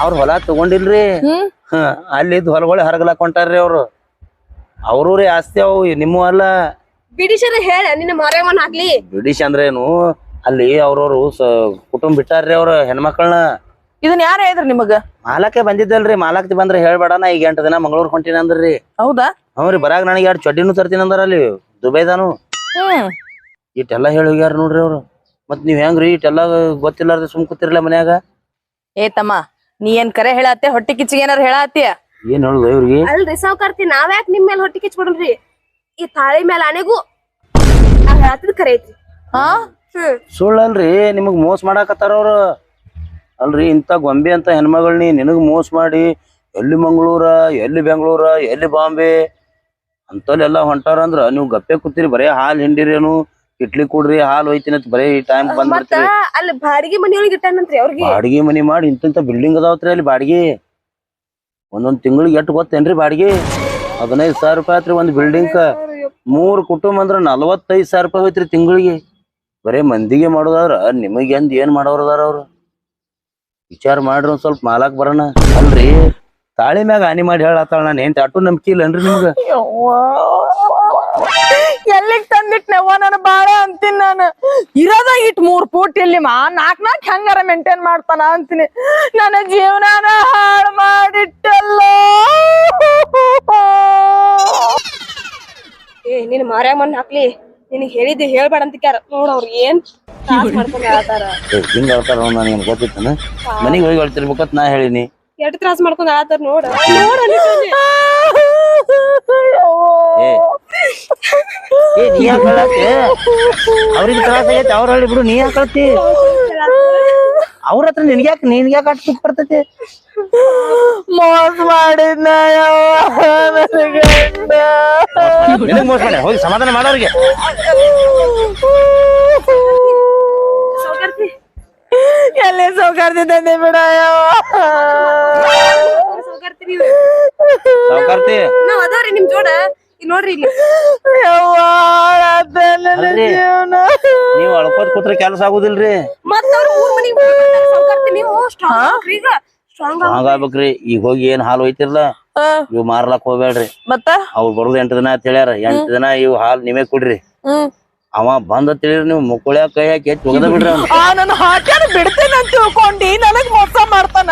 ಅವ್ರ ಹೊಲ ತಗೊಂಡಿಲ್ರಿ. ಹ್ಮ್. ಅಲ್ಲಿ ಇದ್ ಹೊಲಗಳ ಹರಗಲಾಕ್ ಹೊಂಟಾರ್ರಿ ಅವ್ರು. ಅವ್ರ ರೀ ಆಸ್ತಿ ಅವು ನಿಮ್ಮ ಅಲ್ಲ. ಬಿಡಿಸರ ಹೇಳ ನಿನ್ನ ಮರೆಯವನ್ ಆಗ್ಲಿ. ಬ್ರಿಟಿಷ್ ಅಂದ್ರೆ ಏನು? ಅಲ್ಲಿ ಅವ್ರವ್ರು ಸ ಕುಟುಂಬ ಬಿಟ್ಟಾರ್ರಿ ಅವ್ರ ಹೆಣ್ಮಕ್ಳನ್ನ. ಇದನ್ ಯಾರು ಹೇಳಿದ್ರು ನಿಮಗ? ಮಾಲಕ್ಕೆ ಬಂದಿದ್ದಲ್ರಿ ಮಾಲಕ್ತಿ ಬಂದ್ರೆ ಹೇಳ್ಬೇಡ ನಾ ಈಗ ಎಂಟು ದಿನ ಮಂಗಳೂರ್ ಹೊಂಟಿನ ಅಂದ್ರಿ. ಹೌದಾ? ಹ್ಞೂ ರೀ ಬರಾಗ ನನಗೆ ಎರಡು ಚಡ್ಡಿನೂ ತರ್ತೀನಿ ಅಂದ್ರ ಅಲ್ಲಿ ದುಬೈದಾನು. ಹ್ಮ್. ಇಟ್ಟೆಲ್ಲ ಹೇಳಿ ಹೋಗ್ಯಾರ ನೋಡ್ರಿ ಅವ್ರು. ಮತ್ ನೀವ್ ಹೆಂಗ್ರಿ ಇಟ್ಟೆಲ್ಲ ಗೊತ್ತಿಲ್ಲಾರ್ದ ಸುಮ್ ಕೂತಿರ್ಲ ಮನ್ಯಾಗ? ಏ ತಮ್ಮ ನೀ ಏನ್ ಕರೆ ಹೇಳತ್ತೆ? ಹೊಟ್ಟಿ ಕಿಚ್ಚಿಗೆ ಏನಾರ ಹೇಳತ್ತೀಯ ಏನ್ ಹೇಳುದು ಇವ್ರಿಗೆ? ಅಲ್ರಿ ನಾವ್ ನಾವ್ಯಾಕ್ ನಿಮ್ ಮೇಲೆ ಹೊಟ್ಟಿ ಕಿಚ್ ಬಿಡಲ್ರಿ ಈ ತಾಳಿ ಮೇಲೆ ಆನೆಗೂ ನಾವ್ ಹೇಳ್ತಿದ್ ಕರೆ ಐತ್ರಿ. ಹಾ? ಹ್ಮ್. ಸುಳ್ಳಲ್ರಿ ನಿಮಗ್ ಮೋಸ ಮಾಡಾಕತ್ತಾರ ಅವ್ರು? ಅಲ್ರಿ ಇಂತ ಗೊಂಬೆ ಅಂತ ಹೆಣ್ಮಗಳ್ನಿ ನಿನಗ್ ಮೋಸ ಮಾಡಿ ಎಲ್ಲಿ ಮಂಗಳೂರ ಎಲ್ಲಿ ಬೆಂಗಳೂರ ಎಲ್ಲಿ ಬಾಂಬೆ ಅಂತಲ್ಲೆಲ್ಲ ಹೊಂಟಾರ ಅಂದ್ರ ನೀವು ಗಪ್ಪೆ ಕೂತಿರಿ ಬರೇ ಹಾಲ್ ಹಿಂಡಿರೇನು? ಇಡ್ಲಿ ಕೊಡ್ರಿ ಹಾಲ್ ಹೋಯ್ತಿನಂತ ಅಂತ ಬರೇ ಟೈಮ್ ಬಂದ್ ಮತ್ತ ಅಲ್ಲಿ ಬಾಡಿಗೆ ಮನಿಯೊಳಗೆ ಇಟ್ಟಾನಂತ್ರಿ ಅವ್ರಿಗೆ? ಬಾಡಿಗೆ ಮನಿ ಮಾಡಿ ಇಂತ ಬಿಲ್ಡಿಂಗ್ ಅದಾವತ್ರಿ ಅಲ್ಲಿ ಬಾಡಿಗೆ. ಒಂದೊಂದ್ ತಿಂಗಳಿಗೆ ಎಷ್ಟು ಗೊತ್ತೇನ್ರಿ ಬಾಡಿಗೆ? ಹದಿನೈದು ಸಾವಿರ ರೂಪಾಯಿ ಆತ್ರಿ ಒಂದ್ ಬಿಲ್ಡಿಂಗ್ ಮೂರ್ ಕುಟುಂಬ ಅಂದ್ರ ನಲವತ್ತೈದ್ ಸಾವಿರ ರೂಪಾಯಿ ಹೋಯ್ತ್ರಿ ತಿಂಗಳಿಗೆ. ಬರೇ ಮಂದಿಗೆ ಮಾಡೋದಾದ್ರ ನಿಮಗೆ ಎಂದ್ ಏನ್ ಮಾಡೋರದಾರ ಅವ್ರು? ವಿಚಾರ ಮಾಡ್ರಿ ಒಂದ್ ಸ್ವಲ್ಪ ಮಾಲಾಕ್ ಬರೋಣ. ಅಲ್ರಿ ತಾಳಿ ಮ್ಯಾಗ ಹಾನಿ ಮಾಡಿ ಹೇಳತ್ತಾಳ ನಾನು ಏನ್ ಅಟ್ಟು ನಂಬಿಕೆ ಇಲ್ಲನ್ರಿ ನಿಮ್ಗ? ಎಲ್ಲಿಗ್ ತಂದಿಟ್ ನೆವ್ವ ನಾನು? ಬಾಳ ಅಂತೀನಿ ನಾನು. ಇರೋದ ಇಟ್ ಮೂರ್ ಫೂಟ್ ಇಲ್ಲಿ ಮಾ ನಾಕ್ ನಾಕ್ ಹೆಂಗಾರ ಮೇಂಟೈನ್ ಮಾಡ್ತಾನ ಅಂತೀನಿ. ನನ್ನ ಜೀವನಾನ ಹಾಳು ಮಾಡಿಟ್ಟಲ್ಲ. ಏ ನಿನ್ ಮಾರ್ಯಾಮನ್ ಹಾಕ್ಲಿ. ನಿನ್ ಹೇಳಿದ್ದು ಹೇಳ್ಬೇಡ ಅಂತ ಕ್ಯಾರ ನೋಡ್ ಅವ್ರ ಏನ್ ತ್ರಾಸ್ ಮಾಡ್ಕೊಂಡ್ ಹೇಳ್ತಾರ. ಏ ಹಿಂಗ ಹೇಳ್ತಾರ ನನಗೆ ಗೊತ್ತಿತ್ತನ. ಮನಿಗೆ ಹೋಗಿ ಹೇಳ್ತಿರ್ಬೇಕಂತ ನಾ ಹೇಳಿನಿ. ಎಷ್ಟ್ ತ್ರಾಸ ಮಾಡ್ಕೊಂಡ್ ಆತಾರ ನೋಡ. ನೋಡ ಏ. ನೀ ಯಾಕೆ ಹೇಳತ್ತಿ? ಅವ್ರಿಗೆ ತ್ರಾಸ ಆಗೈತೆ ಅವ್ರ ಹೇಳಿ ಬಿಡು ನೀ ಕಳ್ತಿ ಅವ್ರ ಹತ್ರ ನಿನ್ಗೆ ಯಾಕೆ ನಿನ್ಗೆ ಯಾಕೆ ಅಷ್ಟು ಸಿಟ್ಟು ಬರ್ತೈತಿ? ಮೋಸ ಮಾಡಿದ್ನ ನಿನಗ್ ಮೋಸ ಮಾಡಿ ಹೋಗಿ ಸಮಾಧಾನ ಮಾಡೋರಿಗೆ ಎಲ್ಲಿ ಸೌಕರ್ಯ ತಂದೆ ಬಿಡ ಯವ್ವ ಸಾವುಕಾರ್ತಿ ನಾವ್ ಅದಾವ್ರಿ ನಿಮ್ ಜೋಡ. ಇಲ್ಲಿ ನೋಡ್ರಿ ಇಲ್ಲಿ. ನೀವ್ ಅಳ್ಕೋದ್ ಕೂತ್ರೆ ಕೆಲಸ ಆಗುದಿಲ್ರಿ? ಮತ್ತ ಅವ್ರ ಮೂರ್ ಮನಿಗ್ ಸೌಕರ್ತಿ ನೀವು ಸ್ಟ್ರಾಂಗ್ ಈಗ. ಸ್ಟ್ರಾಂಗ್ ರೀ ಈಗ ಹೋಗಿ ಏನ್ ಹಾಲು ಹೋಯ್ತಿರ್ಲ ಇವ್ ಮಾರ್ಲಾಕ್ ಹೋಗ್ಬೇಡ್ರಿ ಮತ್ತ? ಅವ್ರು ಬರೋದು ಎಂಟು ದಿನ ಅಂತ ಹೇಳ್ಯಾರ. ಎಂಟು ದಿನ ಇವ್ ಹಾಲು ನಿಮೇ ಕುಡ್ರಿ. ಅವ ಬಂದ ತಿಳಿದ್ರೆ ನೀವು ಮುಕ್ಕುಳ್ಯಾಕ ಕೈ ಹಾಕಿ ಎತ್ತಿ ಒಗದ ಬಿಡ್ರಿ ಅವ್ನ. ಆ ನನ್ನ ಬಿಡ್ತೇನೆ ಅಂತ ತಿಳ್ಕೊಂಡಿ. ನನಗ್ ಮೋಸ ಮಾಡ್ತಾನ.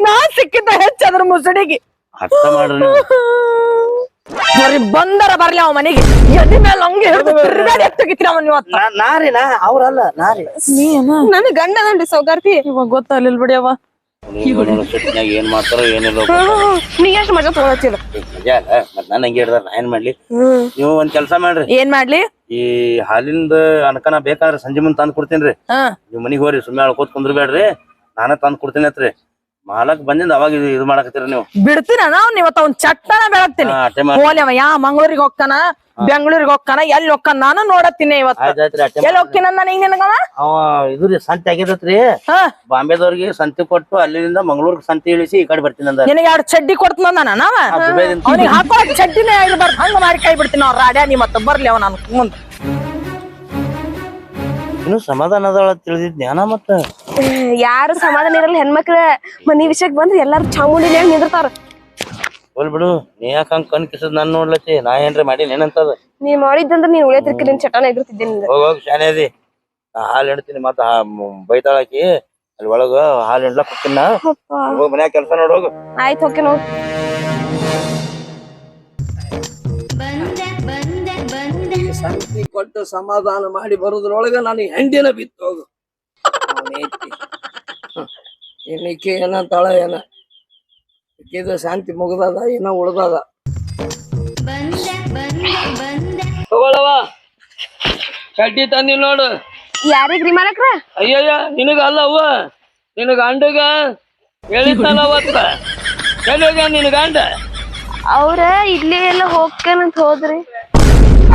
ನಾ ಸಿಕ್ಕಿದ್ದ ಹೆಚ್ಚ ಅದ್ರ ಮುಸುಡಿಗೆ. ಅರ್ಥ ಮಾಡ್ರಿ ನೀವು. ಬರೀ ಬಂದರ ಬರ್ಲಿ ಅವ ಮನೆಗೆ. ಎದಿ ಮೇಲೆ ಹಂಗೆ ಹಿಡಿದು ತಿರ್ಗಾಡಿ ತೆಗಿತೀರ ಅವನ್ ಇವತ್ತ ನಾ- ನಾರಿ ನಾ ಅವ್ರಲ್ಲ ನಾರಿ ನನ್? ಗಂಡ ಅದನ್ರಿ ಸೌಗಾರ್ತಿ. ಇವಾಗ ಗೊತ್ತಾಗ್ಲಿಲ್ಲ ಬಿಡಿ ಅವ. ಏನ್ ಮಾಡ್ತಾರೋ ಏನಿಲ್ಲ ನೀ ಎಷ್ಟ್ ಮಜಾ ತಗೊಳತಿಲ್ಲ ನಿಜ ಅಲ್ಲ. ಮತ್ ನಾನು ಹಂಗೆ ಹಿಡ್ದಾರ ನಾ ಏನ್ ಮಾಡ್ಲಿ? ನೀವು ಒಂದ್ ಕೆಲಸ ಮಾಡ್ರಿ. ಏನ್ ಮಾಡ್ಲಿ? ಈ ಹಾಲಿಂದ ಅನ್ಕನ ಬೇಕಾದ್ರೆ ಸಂಜೆ ಮುಂದ್ ತಂದ್ ಕೊಡ್ತೀನಿ ಹಾ. ನೀವ್ ಮನಿಗ್ ಹೋಗ್ರಿ ಸುಮ್ಮನೆ ಅಳ್ಕೋತ್ ಕುಂದ್ರಬೇಡ್ರಿ. ನಾನೇ ತಂದ್ ಕೊಡ್ತೇನೆ ಅತ್ರಿ. ಮಾಲಕ್ ಬಂದಿಂದ ಅವಾಗ ಇದು ಇದು ಮಾಡಕತ್ತೀರ ನೀವು? ಬಿಡ್ತೀನ ನಾವ್ ಇವತ್ತ ಅವ್ನ್ ಚಟ್ಟನ ಬೆಳಗ್ತೀನಿ. ಹಾ, ಅಟ್ಟೆ ಮಾಡಿ ಯಾ ಮಂಗಳೂರಿಗೆ ಹೋಗ್ತಾನ ಬೆಂಗಳೂರಿಗೆ ಹೋಗ್ತಾನ ಎಲ್ಲಿ ಹೋಗ್ತಾನ ನಾನು ನೋಡತ್ತೀನಿ ಇವತ್ತು. ಅಟ್ಟೆ ಎಲ್ಲಿ ಹೋಗ್ತೀನ ನನಗೆ ನಿನಗವ? ಅವ ಇದು ರೀ ಸಂತೆ ಆಗಿರತ್ರಿ ಹಾ. ಬಾಂಬೆದವ್ರಿಗೆ ಸಂತೆ ಕೊಟ್ಟು ಅಲ್ಲಿಂದ ಮಂಗಳೂರಿಗೆ ಸಂತೆ ಇಳಿಸಿ ಈ ಕಡೆ ಬರ್ತೀನಿ ಅಂದ ನಿನಗೆ ಎರಡು ಚಡ್ಡಿ ಕೊಡ್ತೀನಿ ನಾನು ನಾವ? ದುಬೈದಿಂದ ಅವ್ನಿಗೆ ಹಾಕೊಳಕ್ ಚಡ್ಡಿನೇ ಇರ್ಬಾರ್ದು ಹಂಗ ಮಾಡಿ ಕೈ ಬಿಡ್ತೀನಿ ಅವ್ರ ರಾಡ್ಯಾ ನೀ ಮತ್ತ ಬರ್ಲಿ ಅವ ನಾನು ಮುಂದೆ. ಇನ್ನು ಸಮಾಧಾನ ಅದಾಳ ತಿಳಿದಿದ್ ಜ್ಞಾನ ಮತ್ತ? ಯಾರು ಸಮಾಧಾನ ಇರಲ್ಲ ಹೆಣ್ಮಕ್ಳ ಮನಿ ವಿಷಯಕ್ ಬಂದ್ರೆ ಎಲ್ಲಾರು ಚಾಮುಂಡಿನ ನಿಂದಿರ್ತಾರ ಹೋಲ್ ಬಿಡು ನೀ ಯಾಕ ಹಂಗ ಕಣ್ ಕಿಸದ್ ನನ್ ನೋಡ್ಲತ್ತಿ? ನಾ ಏನ್ರ ಮಾಡಿ ಏನಂತದ? ನೀ ಮಾಡಿದ್ದಂದ್ರ ನೀನ್ ಉಳಿಯತಿರ್ಕಿ ನಿನ್ ಚಟನ ಎದುರ್ತಿದ್ದೆ ನಿಂದ. ಹೋಗ್ ಹೋಗ್ ಶಾನೆ ಅದಿ. ನಾ ಹಾಲ್ ಹಿಡ್ತೀನಿ ಮತ್ತ ಬೈತಾಳಾಕಿ ಅಲ್ಲಿ ಒಳಗ ಹಾಲ್ ಹಿಡ್ಲಕ್ ಹೋಗ್ತೀನಿ ನಾ. ಹೋಗ್ ಮನ್ಯಾಗ ಕೆಲ್ಸ ನೋಡ್ ಹೋಗು. ಆಯ್ತು ಓಕೆ ನೋಡ್ ಸಂತಿ ಕೊಟ್ಟು ಸಮಾಧಾನ ಮಾಡಿ ಬರೋದ್ರೊಳಗ ನಾನು ಹೆಂಡಿನ ಬಿತ್ತು ಹೋಗು. ಏನಕ್ಕೆ ಏನಂತಾಳ ಏನ. ಇದು ಶಾಂತಿ ಮುಗ್ದದ ಏನ ಉಳ್ದದ. ತಗೊಳವ ಕಡ್ಡಿ ತಂದಿ ನೋಡು. ಯಾರಿಗ್ರಿ ಮಾಲಕ್ರ? ಅಯ್ಯಯ್ಯ ನಿನಗ ಅಲ್ಲವ್ವ ನಿನಗ ಗಂಡಗ ಹೇಳಿದ್ನಲ್ಲ ಅವತ್ತ ಎಲ್ಲಿಗ ನಿನ್ ಗಂಡ? ಅವ್ರ ಇಲ್ಲೇ ಎಲ್ಲ ಹೋಗ್ಕೇನಂತ ಹೋದ್ರಿ.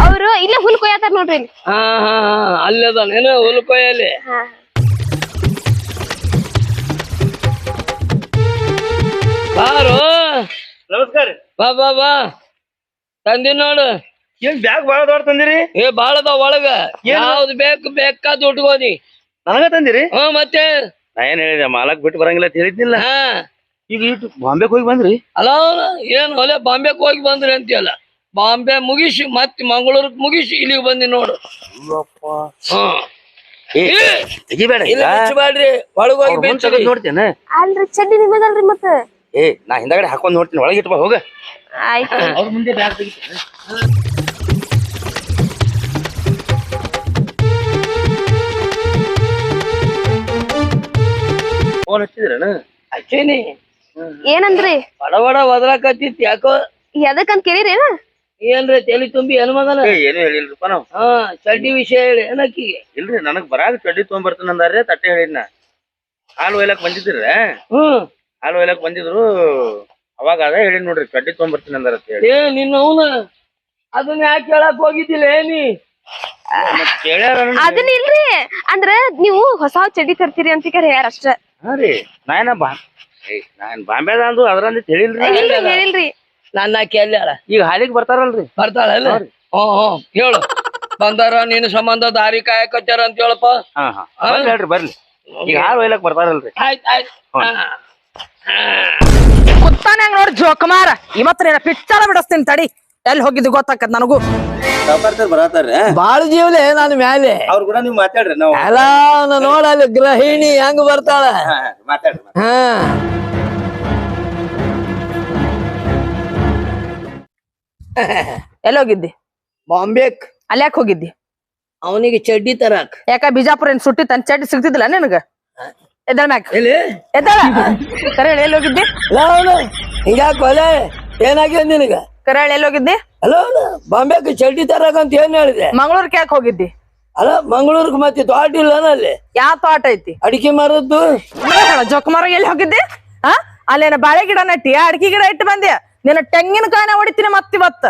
ಅವ್ರು ಇಲ್ಲೇ ಹುಲ್ ಕೊಯ್ಯತಾರ ನೋಡ್ರಿ ಇಲ್ಲಿ. ಹಾ ಹಾ ಹಾ ಅಲ್ಲದ ನೀನು ಹುಲ್ಕೊಯ್ಯಲ್ಲಿ ಹಾ. ಬಾರು. ನಮಸ್ಕಾರ ಬಾ ಬಾ ಬಾ. ತಂದಿ ನೋಡು. ಏನ್ ಬ್ಯಾಗ್ ಬಾಳ ದೊಡ್ಡ ತಂದಿರಿ? ಏ ಬಾಳದ ಒಳಗ. ಯಾವ್ದು ಬೇಕು ಬೇಕಾದ್ ಉಟ್ಕೋದಿ. ನನಗ ತಂದಿರಿ? ಹ್ಮ್ ಮತ್ತೆ? ನಾ ಏನ್ ಹೇಳಿದೆ ಮಾಲಕ್ ಬಿಟ್ಟು ಬರಂಗಿಲ್ಲ ಅಂತ ಹೇಳಿದ್ನಿಲ್ಲ. ಹಾ. ಈಗ ಇಟ್ಟು ಬಾಂಬೆಗೆ ಹೋಗಿ ಬಂದ್ರಿ? ಅಲ್ಲ ಏನ್ ಹೊಲೆ ಬಾಂಬೆಗೆ ಹೋಗಿ ಬಂದ್ರಿ ಅಂತೀಯಲ್ಲ. ಬಾಂಬೆ ಮುಗಿಸಿ ಮತ್ತೆ ಮಂಗಳೂರಿಗೆ ಮುಗಿಸಿ ಇಲ್ಲಿಗೆ ಬಂದಿ ನೋಡು. ಹಾ ತೆಗಿಬೇಡ ಈಗ. ಇಲ್ಲಿ ಮುಚ್ಚಬೇಡ್ರಿ. ಒಳಗ್ ಹೋಗಿ ನೋಡ್ತೇನೆ. ಅಲ್ರಿ ಚಡ್ಡಿ ನಿಮಗಲ್ರಿ ಮತ್ತ. ಏ ನಾ ಹಿಂದಗಡೆ ಹಾಕೊಂಡ್ ನೋಡ್ತೀನಿ ಒಳಗೆ ಇಟ್ಟು ಬಾ ಹೋಗ. ಆಯ್ತು. ಅವ್ರ ಮುಂದೆ ಬ್ಯಾಗ್ ತೆಗಿತೀನಿ. ಫೋನ್ ಹಚ್ಚಿದ್ರನ? ಹಚ್ಚೀನಿ. ಏನಂದ್ರಿ? ಬಡವಡ ಬಡ ಒದ್ರಾಕತ್ತಿತ್ ಯಾಕೋ? ಎದಕ್ಕಂತ ಕೇಳಿರೇನ? ಏನ್ರಿ ತಲಿ ತುಂಬಿ ಏನ್ ಮಗನ ಏ, ಏನು ಹೇಳಿಲ್ರಿಪ್ಪ ನಾವು. ಹಾ ಚಡ್ಡಿ ವಿಷಯ ಹೇಳಿ ಏನಕ್ಕಿಗೆ? ಇಲ್ರಿ ನನಗ್ ಬರಾಗ ಚಡ್ಡಿ ತೊಗೊಂಬರ್ತೀನಿ ಅಂದಾರೆ ತಟ್ಟೆ ಹೇಳಿದ್ನ. ಹಾಲು ಒಯ್ಲಕ್ ಬಂದಿದ್ರಿ ಹ್ಮ್. ಹಾಲು ಒಯ್ಲಕ್ ಬಂದಿದ್ರು. ಅವಾಗ ಅದ ಹೇಳಿ ನೋಡ್ರಿ ಕಡ್ಡಿ ತೊಗೊಂಬರ್ತೀನಿ ಅಂದಾರ ಅಂತ ಹೇಳಿ. ಏ ನಿನ್ನ ಅವನ ಅದನ್ನ ಯಾಕೆ ಹೇಳಕ್ ಹೋಗಿದ್ದಿಲ್ಲ ಏನಿ ಮತ್ತ್ ಕೇಳ್ಯಾರ ಅದನ್ನ ಇಲ್ರಿ ಅಂದ್ರ ನೀವು ಹೊಸ ಚಡ್ಡಿ ತರ್ತೀರಿ ಅಂತ ಹೇಳ್ಯಾರ ಅಷ್ಟ. ಹಾ ರೀ ನಾಯನ ಬಾ ಏ, ನಾನ್ ಬಾಂಬೆದ ಅಂದು ಅದ್ರಂದ ಹೇಳಿಲ್ರಿ. ಇಲ್ರಿ ಹೇಳಿಲ್ರಿ. ನನ್ನ ಕೇಳ್ಯಾಳ ಈಗ ಹಾಲಿಗೆ ಬರ್ತಾರಲ್ರಿ. ಬರ್ತಾಳಲ್ಲ ಹ್ಮ್ ಹ್ಮ್ ಹೇಳು. ಬಂದಾರ ನಿನ್ನ ಸಂಬಂಧ ದಾರಿ ಕಾಯಕತ್ತಾರ ಅಂತ ಹೇಳಪ್ಪ. ಹಾ ಹಾ. ಬರ್ಲಿ ಹೇಳ್ರಿ ಬರ್ಲಿ. ಈಗ ಹಾಲು ಒಯ್ಲಕ್ ಬರ್ತಾರಲ್ರಿ. ಆಯ್ತು ಆಯ್ತು. ಹಾ. ಕುತ್ತಾನೆ ಹಂಗ ನೋಡಿ ಜೋಕುಮಾರ. ಇವತ್ತು ನೀನ ಪಿಚ್ಚಲ ಬಿಡಿಸ್ತೀನಿ ತಡಿ. ಎಲ್ಲಿ ಹೋಗಿದ್ದು ಗೊತ್ತಾಕತ್ ನನಗೂ. ಸಾವುಕಾರ್ತಾರ ಬರತಾರ ಬಾಳ ಜೀವಲೆ ನಾನು ಮ್ಯಾಲೆ. ಅವ್ರ ಕೂಡ ನೀವು ಮಾತಾಡ್ರಿ ನಾವು. ನೋಡ ಅಲ್ಲಿ ಗ್ರಹಿಣಿ ಹೆಂಗ್ ಬರ್ತಾಳ? ಮಾತಾಡ್ರಿ. ಹಾ. ಎಲ್ಲಿ ಹೋಗಿದ್ದಿ? ಬಾಂಬೆಕ್. ಅಲ್ಲಿ ಯಾಕೆ ಹೋಗಿದ್ದಿ? ಅವನಿಗೆ ಚಡ್ಡಿ ತರಕ. ಯಾಕ ಬಿಜಾಪುರ ಏನ್ ಸುಟ್ಟಿ ತನ್ ಚಡ್ಡಿ ಸಿಗ್ತಿದ್ದಿಲ್ಲ ನಿನಗ? ಎದ್ದಳ ಮ್ಯಾಕ್? ಎಲ್ಲಿ? ಎದ್ದಳ? ಕರೆ ಹೇಳಿ ಎಲ್ಲಿ ಹೋಗಿದ್ದಿ? ಅವನು. ಹಿಂಗ್ಯಾಕ್ ಕೊಲೆ ಏನಾಗ್ಯದ ನಿನಗ? ಕರೆ ಹೇಳಿ ಎಲ್ಲಿ ಹೋಗಿದ್ದಿ? ಅಲೋ ಬಾಂಬೆಗ್ ಚಡ್ಡಿ ತರಕಂತ ಏನ್ ಹೇಳಿದೆ? ಮಂಗಳೂರ್ಗೆ ಯಾಕೆ ಹೋಗಿದ್ದಿ? ಅಲ್ಲ ಮಂಗಳೂರಿಗೆ ಮತ್ತೆ ತೋಟ ಇಲ್ಲ ಅಲ್ಲಿ ಯಾವ ತೋಟ ಐತಿ? ಅಡಿಕೆ ಮರದ್ದು? ಮರ ಎಲ್ಲಿ ಹೋಗಿದ್ದಿ? ಹಾ ಅಲ್ಲೇನ ಬಾಳೆ ಗಿಡ ನಟ್ಟಿ ಅಡಿಕೆ ಗಿಡ ಇಟ್ಟು ಬಂದೆ ನಿನ್ನ ತೆಂಗಿನಕಾಯಿನ ಹೊಡಿತೀನಿ ಮತ್ತಿವತ್ತ.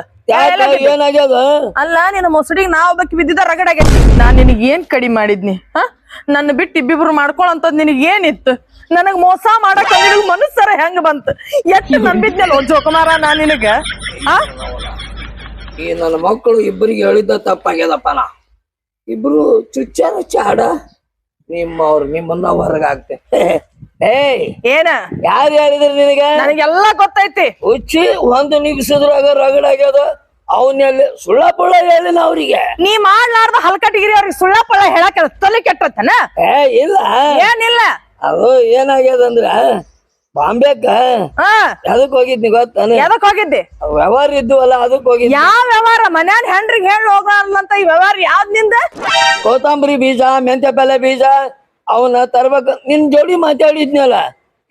ಏನಾಗ್ಯದ? ಅಲ್ಲ ನಿನ್ನ ಮೊಸಡಿಗೆ ನಾವ್ ಒಬ್ಬಕ್ಕೆ ಬಿದ್ದಿದ್ದ ರಗಡಾಗೈತಿ ನಾನ್ ನಿನಗ್ ಏನ್ ಕಡಿಮೆ ಮಾಡಿದ್ನಿ? ಹ? ನನ್ನ ಬಿಟ್ಟು ಇಬ್ಬಿಬ್ರು ಮಾಡ್ಕೊಳಂತದ್ ನಿನಗ್ ಏನಿತ್ತು? ನನಗ್ ಮೋಸ ಮಾಡಕ್ ನಿನಗ್ ಮನಸ್ಸರ ಹೆಂಗ್ ಬಂತು? ಎಷ್ಟು ನಂಬಿದ್ನಲ್ಲ ಜೋಕುಮಾರ ನಾ ನಿನಗ? ಆ? ಈ ನನ್ನ ಮಕ್ಕಳು ಇಬ್ಬರಿಗೆ ಹೇಳಿದ್ದ ತಪ್ಪಾಗ್ಯದಪ್ಪ ನಾ. ಇಬ್ರು ಚುಚ್ಚಾರ ಚಾಡ ನಿಮ್ಮವ್ರು ನಿಮ್ಮನ್ನ ಹೊರಗಾಗ್ತೆ ಏಯ್ ಏನ? ಯಾರು ಹೇಳಿದ್ರಿ ನಿನಗೆ? ನನಗೆಲ್ಲಾ ಗೊತ್ತೈತಿ. ಹುಚ್ಚಿ ಒಂದು ನಿಮಿಷದ್ರಾಗ ರಗಡಾಗ್ಯದ ಅವನ್ನೆಲ್ಲಿ ಸುಳ್ಳ ಪುಳ್ಳ ಹೇಳಿನ ಅವ್ರಿಗೆ ನೀ ಮಾಡ್ಲಾರ್ದ ಹಲ್ಕಟ್ಟಿಗಿರಿ ಅವ್ರಿಗೆ ಸುಳ್ಳ ಪಳ್ಳ ಹೇಳಕ್ ತಲೆ ಕೆಟ್ಟತನ ಏ ಇಲ್ಲ. ಏನಿಲ್ಲ. ಅದು ಏನಾಗ್ಯದಂದ್ರ ಬಾಂಬೆಕ ಹಾ. ಅದಕ್ ಹೋಗಿದ್ನಿ ಗೊತ್ತಾನೆ? ಎದಕ್ ಹೋಗಿದ್ದೆ? ವ್ಯವಹಾರ ಇದ್ವಲ್ಲ ಅದಕ್ ಹೋಗಿದ್ ಯಾವ ವ್ಯವಹಾರ? ಮನ್ಯಾನ ಹೆಂಡ್ರಿಗೆ ಹೇಳಿ ಹೋಗಂತ ಈ ವ್ಯವಹಾರ ಯಾವ್ದ್ನಿಂದ? ಕೊತ್ತಂಬರಿ ಬೀಜ ಮೆಂತ್ಯ ಪಲ್ಲೆ ಬೀಜ ಅವನ್ನ ತರ್ಬೇಕ ನಿನ್ ಜೋಡಿ ಮಾತಾಡಿದ್ನಲ್ಲ.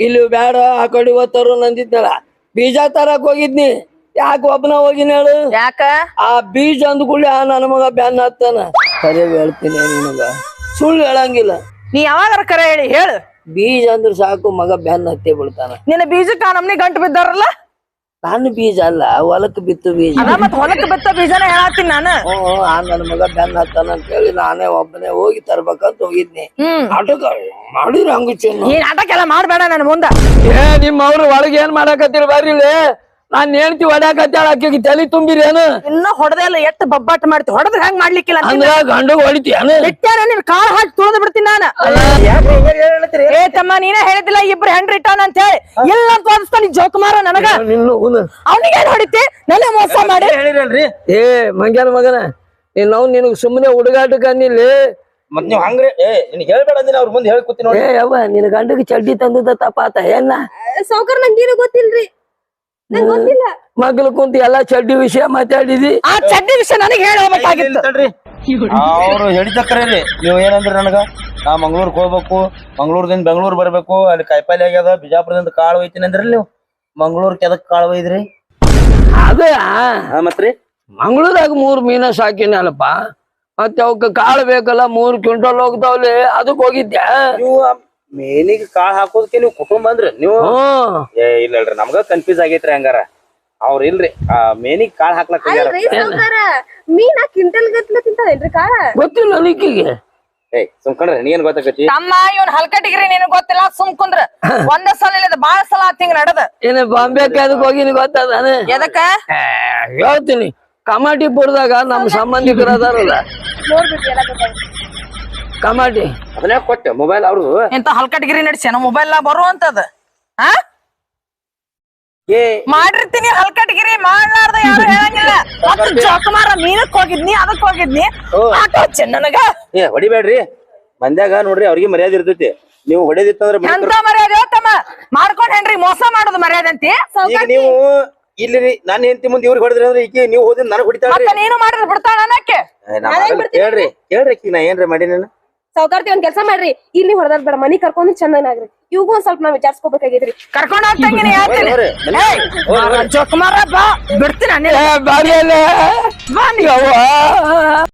ಇಲ್ಲಿ ಬೇಡ ಆ ಕಡೆ ಓದ್ತಾರು ನಂದಿದ್ನಲ್ಲ. ಬೀಜ ತರಕ್ ಹೋಗಿದ್ನಿ. ಯಾಕೆ ಒಬ್ಬನ ಹೋಗಿನ ಹೇಳು? ಯಾಕ? ಆ ಬೀಜ ಅಂದ್ಕೊಳ್ಳಿ ಆ ನನ್ನ ಮಗ ಬ್ಯಾನ್ ಹತ್ತಾನ ಕರೆ ಹೇಳ್ತೀನಿ ನಿಮಗ ಸುಳ್ಳು ಹೇಳಂಗಿಲ್ಲ. ನೀ ಯಾವಾಗಾರ ಕರೆ ಹೇಳಿ ಹೇಳು. ಬೀಜ ಅಂದ್ರ ಸಾಕು ಮಗ ಬ್ಯಾನ್ ಹತ್ತಿ ಬಿಡ್ತಾನ. ನಿನ್ನ ಬೀಜಕ್ಕ ನಮ್ನಿ ಗಂಟು ಬಿದ್ದಾರಲ್ಲ? ನಾನು ಬೀಜ ಅಲ್ಲ ಹೊಲಕ್ ಬಿತ್ತು ಬೀಜ. ಅದ ಮತ್ ಹೊಲಕ್ಕೆ ಬಿತ್ತ ಬೀಜನ ಹೇಳತ್ತೀನಿ ನಾನು. ಆ ನನ್ನ ಮಗ ಬೆನ್ ಹತ್ತಾನ ಅಂತ ಹೇಳಿ ನಾನೇ ಒಬ್ಬನೇ ಹೋಗಿ ತರ್ಬೇಕಂತ ಹೋಗಿದ್ನಿ. ಹ್ಮ್. ಆಟೋಕ ಮಾಡಿರ ಹಂಗ ಚೆನ್ನ. ನೀ ನಾಟಕ ಎಲ್ಲ ಮಾಡ್ಬೇಡ ನನ್ ಮುಂದ. ಏ ನಿಮ್ಮ ಅವ್ರು ಒಳಗೆ ಏನ್ ಮಾಡಾಕತ್ತಿರ? ಬರ್ರಿ ಇಲ್ಲಿ. ನಾನ್ ಹೇಳ್ತಿ ಹೊಡ್ಯಾಕತ್ತಾಳ ಆಕೆಗೆ ತಲೆ ತುಂಬಿರೇನು ಇನ್ನ ಹೊಡೆದಲ್ಲ ಎತ್ತ ಬಬ್ಬಾಟ ಮಾಡ್ತಿ. ಹೊಡೆದ್ರೆ ಹೆಂಗ್ ಮಾಡ್ಲಿಕ್ಕಿಲ್ಲ ಅಂದ್ರ ಗಂಡು ಹೊಡಿತೀಯನು? ಬಿಟ್ಟಾರ ನಿನ್ ಕಾಲ್ ಹಾಕಿ ತುಳಿದು ಬಿಡ್ತೀನಿ ನಾನು. ಏ ತಮ್ಮ ನೀನೇ ಹೇಳಿದಿಲ್ಲ ಇಬ್ರು ಹೆಂಡ್ರಿ ಇಟ್ಟಾನ ಅಂತ ಹೇಳಿ. ಇಲ್ಲ ಅಂತ ವಾದಿಸ್ತಾನೆ ಜೋಕುಮಾರ ನನಗ? ನಿನ್ನು ಉನ. ಅವನಿಗೆ ಏನ್ ಹೊಡಿತಿ? ನನ್ನ ಮೋಸ ಮಾಡಿ. ಹೇಳಿರಲ್ರಿ? ಏ ಮಂಗ್ಯಾನ ಮಗನ ನೀನ್ ನಾವು ನಿನಗ್ ಸುಮ್ಮನೆ ಹುಡುಗಾಟಕ್ಕೆ ಅನ್ನಿಲ್ಲಿ. ಮತ್ ನೀವ್ ಹಂಗ್ರಿ? ಏ ನಿನಗೆ ಹೇಳ್ಬೇಡ ಅಂದಿನ ಅವ್ರ ಮುಂದೆ ಹೇಳ್ಕೊತೀನಿ ನೋಡಿ. ಏ ಯವ್ವ ನಿನ್ ಗಂಡಗೆ ಚಡ್ಡಿ ತಂದದ ತಪ್ಪಾತ ಏನ? ಸೌಕರ್ ನಂಗೇನು ಗೊತ್ತಿಲ್ರಿ. ಮಗ್ಳು ಕುಂತ ಎಲ್ಲಾ ಚಡ್ಡಿ ವಿಷಯ ಮಾತಾಡಿದಿ. ಆ ಚಡ್ಡಿ ವಿಷಯ ನನಗೆ ಹೇಳಬೇಕಾಗಿತ್ತು. ಅವ್ರು ಹೇಳಿದ ಕರೆ ರೀ ನೀವು ಏನಂದ್ರಿ ನನಗ? ನಾ ಮಂಗ್ಳೂರ್ಗ್ ಹೋಗ್ಬೇಕು ಮಂಗ್ಳೂರ್ದಿಂದ ಬೆಂಗ್ಳೂರ್ ಬರ್ಬೇಕು ಅಲ್ಲಿ ಕಾಯಿಪಲ್ಲೆ ಆಗ್ಯದ ಬಿಜಾಪುರದಿಂದ ಕಾಳು ಒಯ್ತೀನಿ ಅಂದ್ರಿ ನೀವು. ಮಂಗ್ಳೂರ್ ಕೆದಕ್ ಕಾಳು ಒಯ್ದ್ರಿ? ಅದ ಮತ್ರಿ? ಮಂಗ್ಳೂರಾಗ ಮೂರ್ ಮೀನ ಸಾಕಿನಲ್ಲಪ್ಪ ಮತ್ತೆ ಅವಕ್ಕ ಕಾಳು ಬೇಕಲ್ಲ ಮೂರ್ ಕ್ವಿಂಟಲ್ ಹೋಗ್ತಾವ್ಲಿ ಅದಕ್ ಹೋಗಿದ್ದೆ ನೀವು ಮೇನಿಗೆ ಕಾಳ್ ಹಾಕೋದಕ್ಕೆ ನೀವು ಕುಟುಂಬ ಅಂದ್ರಿ ನೀವು ಹ್ಮ್ ಏ ಇಲ್ಲ ಇಲ್ರಿ ನಮ್ಗ ಕನ್ಫ್ಯೂಸ್ ಆಗೈತ್ರಿ ಹಂಗಾರ. ಅವ್ರ ಇಲ್ರಿ ಆ ಮೇನಿಗೆ ಕಾಳ್ ಹಾಕ್ಲಕ್ ಹೋಗ್ಯಾರ ಅಲ್ರಿ ಸಾವ್ಕಾರ ಮೀನಾ ಕ್ವಿಂಟಲ್ ಗಟ್ಲೆ ತಿಂತಾವೇನ್ರಿ ಕಾಳ? ಗೊತ್ತಿಲ್ಲ ನಿಕ್ಕಿಗೆ ಏ ಸುಮ್ಕೊಂಡ್ರಿ ನೀನ್ ಗೊತ್ತಾಕತಿ ತಮ್ಮ ಇವನ್ ಹಲ್ಕಟ್ಟಿಗ್ರಿ ನಿನಗ್ ಗೊತ್ತಿಲ್ಲ ಸುಮ್ ಕುಂದ್ರ. ಒಂದ ಸಲ ಇಲ್ಲದ ಬಾಳ ಸಲ ಆತಿಂಗ್ ನಡದ. ಏನ ಬಾಂಬೆ ಅದಕ್ ಹೋಗಿನಿ ಗೊತ್ತದಾನೆ? ಎದಕ್ಕ? ಹೇಳ್ತೀನಿ. ಕಮಾಟಿಪುರದಾಗ ನಮ್ಮ ಸಂಬಂಧಿಕರು ಅದಾರಲ್ಲ. ನೋಡ್ಬಿಟ್ರಿ ಎಲ್ಲ ಕಮಾಟಿ ಅದನ್ನ ಕೊಟ್ಟೆ ಮೊಬೈಲ್ ಅವ್ರದು. ಇಂತ ನಡೆಸಿ ನಮ್ಮ ಮೊಬೈಲ್ ಬರುವಂತದ ಹಾ? ಏ ಮಾಡಿರ್ತೀನಿ ಹಲ್ಕಟ್ಗಿರಿ ಮಾಡ್ಲಾರ್ದ ಯಾರು ಹೇಳಂಗಿಲ್ಲ. ಮತ್ತ ಜೋಕುಮಾರ ಮೀನಕ್ ಹೋಗಿದ್ನಿ ಅದಕ್ ಹೋಗಿದ್ನಿ. ಆಟೋ ಹಚ್ಚ ನನಗ. ಏ ಹೊಡಿಬೇಡ್ರಿ. ಮಂದ್ಯಾಗ ನೋಡ್ರಿ ಅವ್ರಿಗೆ ಮರ್ಯಾದೆ ಇರ್ತೈತಿ. ನೀವು ಹೊಡೆದಿತ್ತಂದ್ರೆ ಎಂತ ಮರ್ಯಾದೆ ತಮ್ಮ ಮಾಡ್ಕೊಂಡ್ ಮೋಸ ಮಾಡೋದು ಮರ್ಯಾದೆ ಅಂತಿ? ಈಗ ನೀವು ಇಲ್ಲಿ ನಾನು ಹೆಂಡತಿ ಮುಂದೆ ಇವ್ರಿಗೆ ಹೊಡೆದ್ರಿ ಅಂದ್ರೆ ಈಕಿ ನೀವು ಹೋದ್ರೆ ನನಗ್ ಹೊಡಿತಾಳ್ರಿ. ಮತ್ತ ನೀನು ಮಾಡಿದ್ರೆ ಬಿಡ್ತಾಳ ಅನ್ನಕ್ಕೆ. ಕೇಳ್ರಿ ಕೇಳ್ರಿ ಈಕಿ ನಾ ಏನ್ರಿ ಮಾಡಿ ನಾನು. ಸಾವ್ಕಾರ್ತಿ ಒಂದ್ ಕೆಲಸ ಮಾಡ್ರಿ. ಇಲ್ಲಿ ಹೊಡೆದಾರ್ ಬೇಡ. ಮನಿ ಕರ್ಕೊಂಡು ಚಂದನಾಗ್ರಿ. ಇವ್ಗೂ ಒಂದ್ ಸ್ವಲ್ಪ ನಾವ್ ವಿಚಾರಿಸ್ಕೋಬೇಕಾಗಿದ್ರಿ ಕರ್ಕೊಂಡ್ ಹೋಗ್ತಂಗಿನಿ ಹೇಳ್ತೀನಿ ಜೋಕುಮಾರ ಬಾ. ಬಿಡ್ತೀನಿ ಬಾರಿ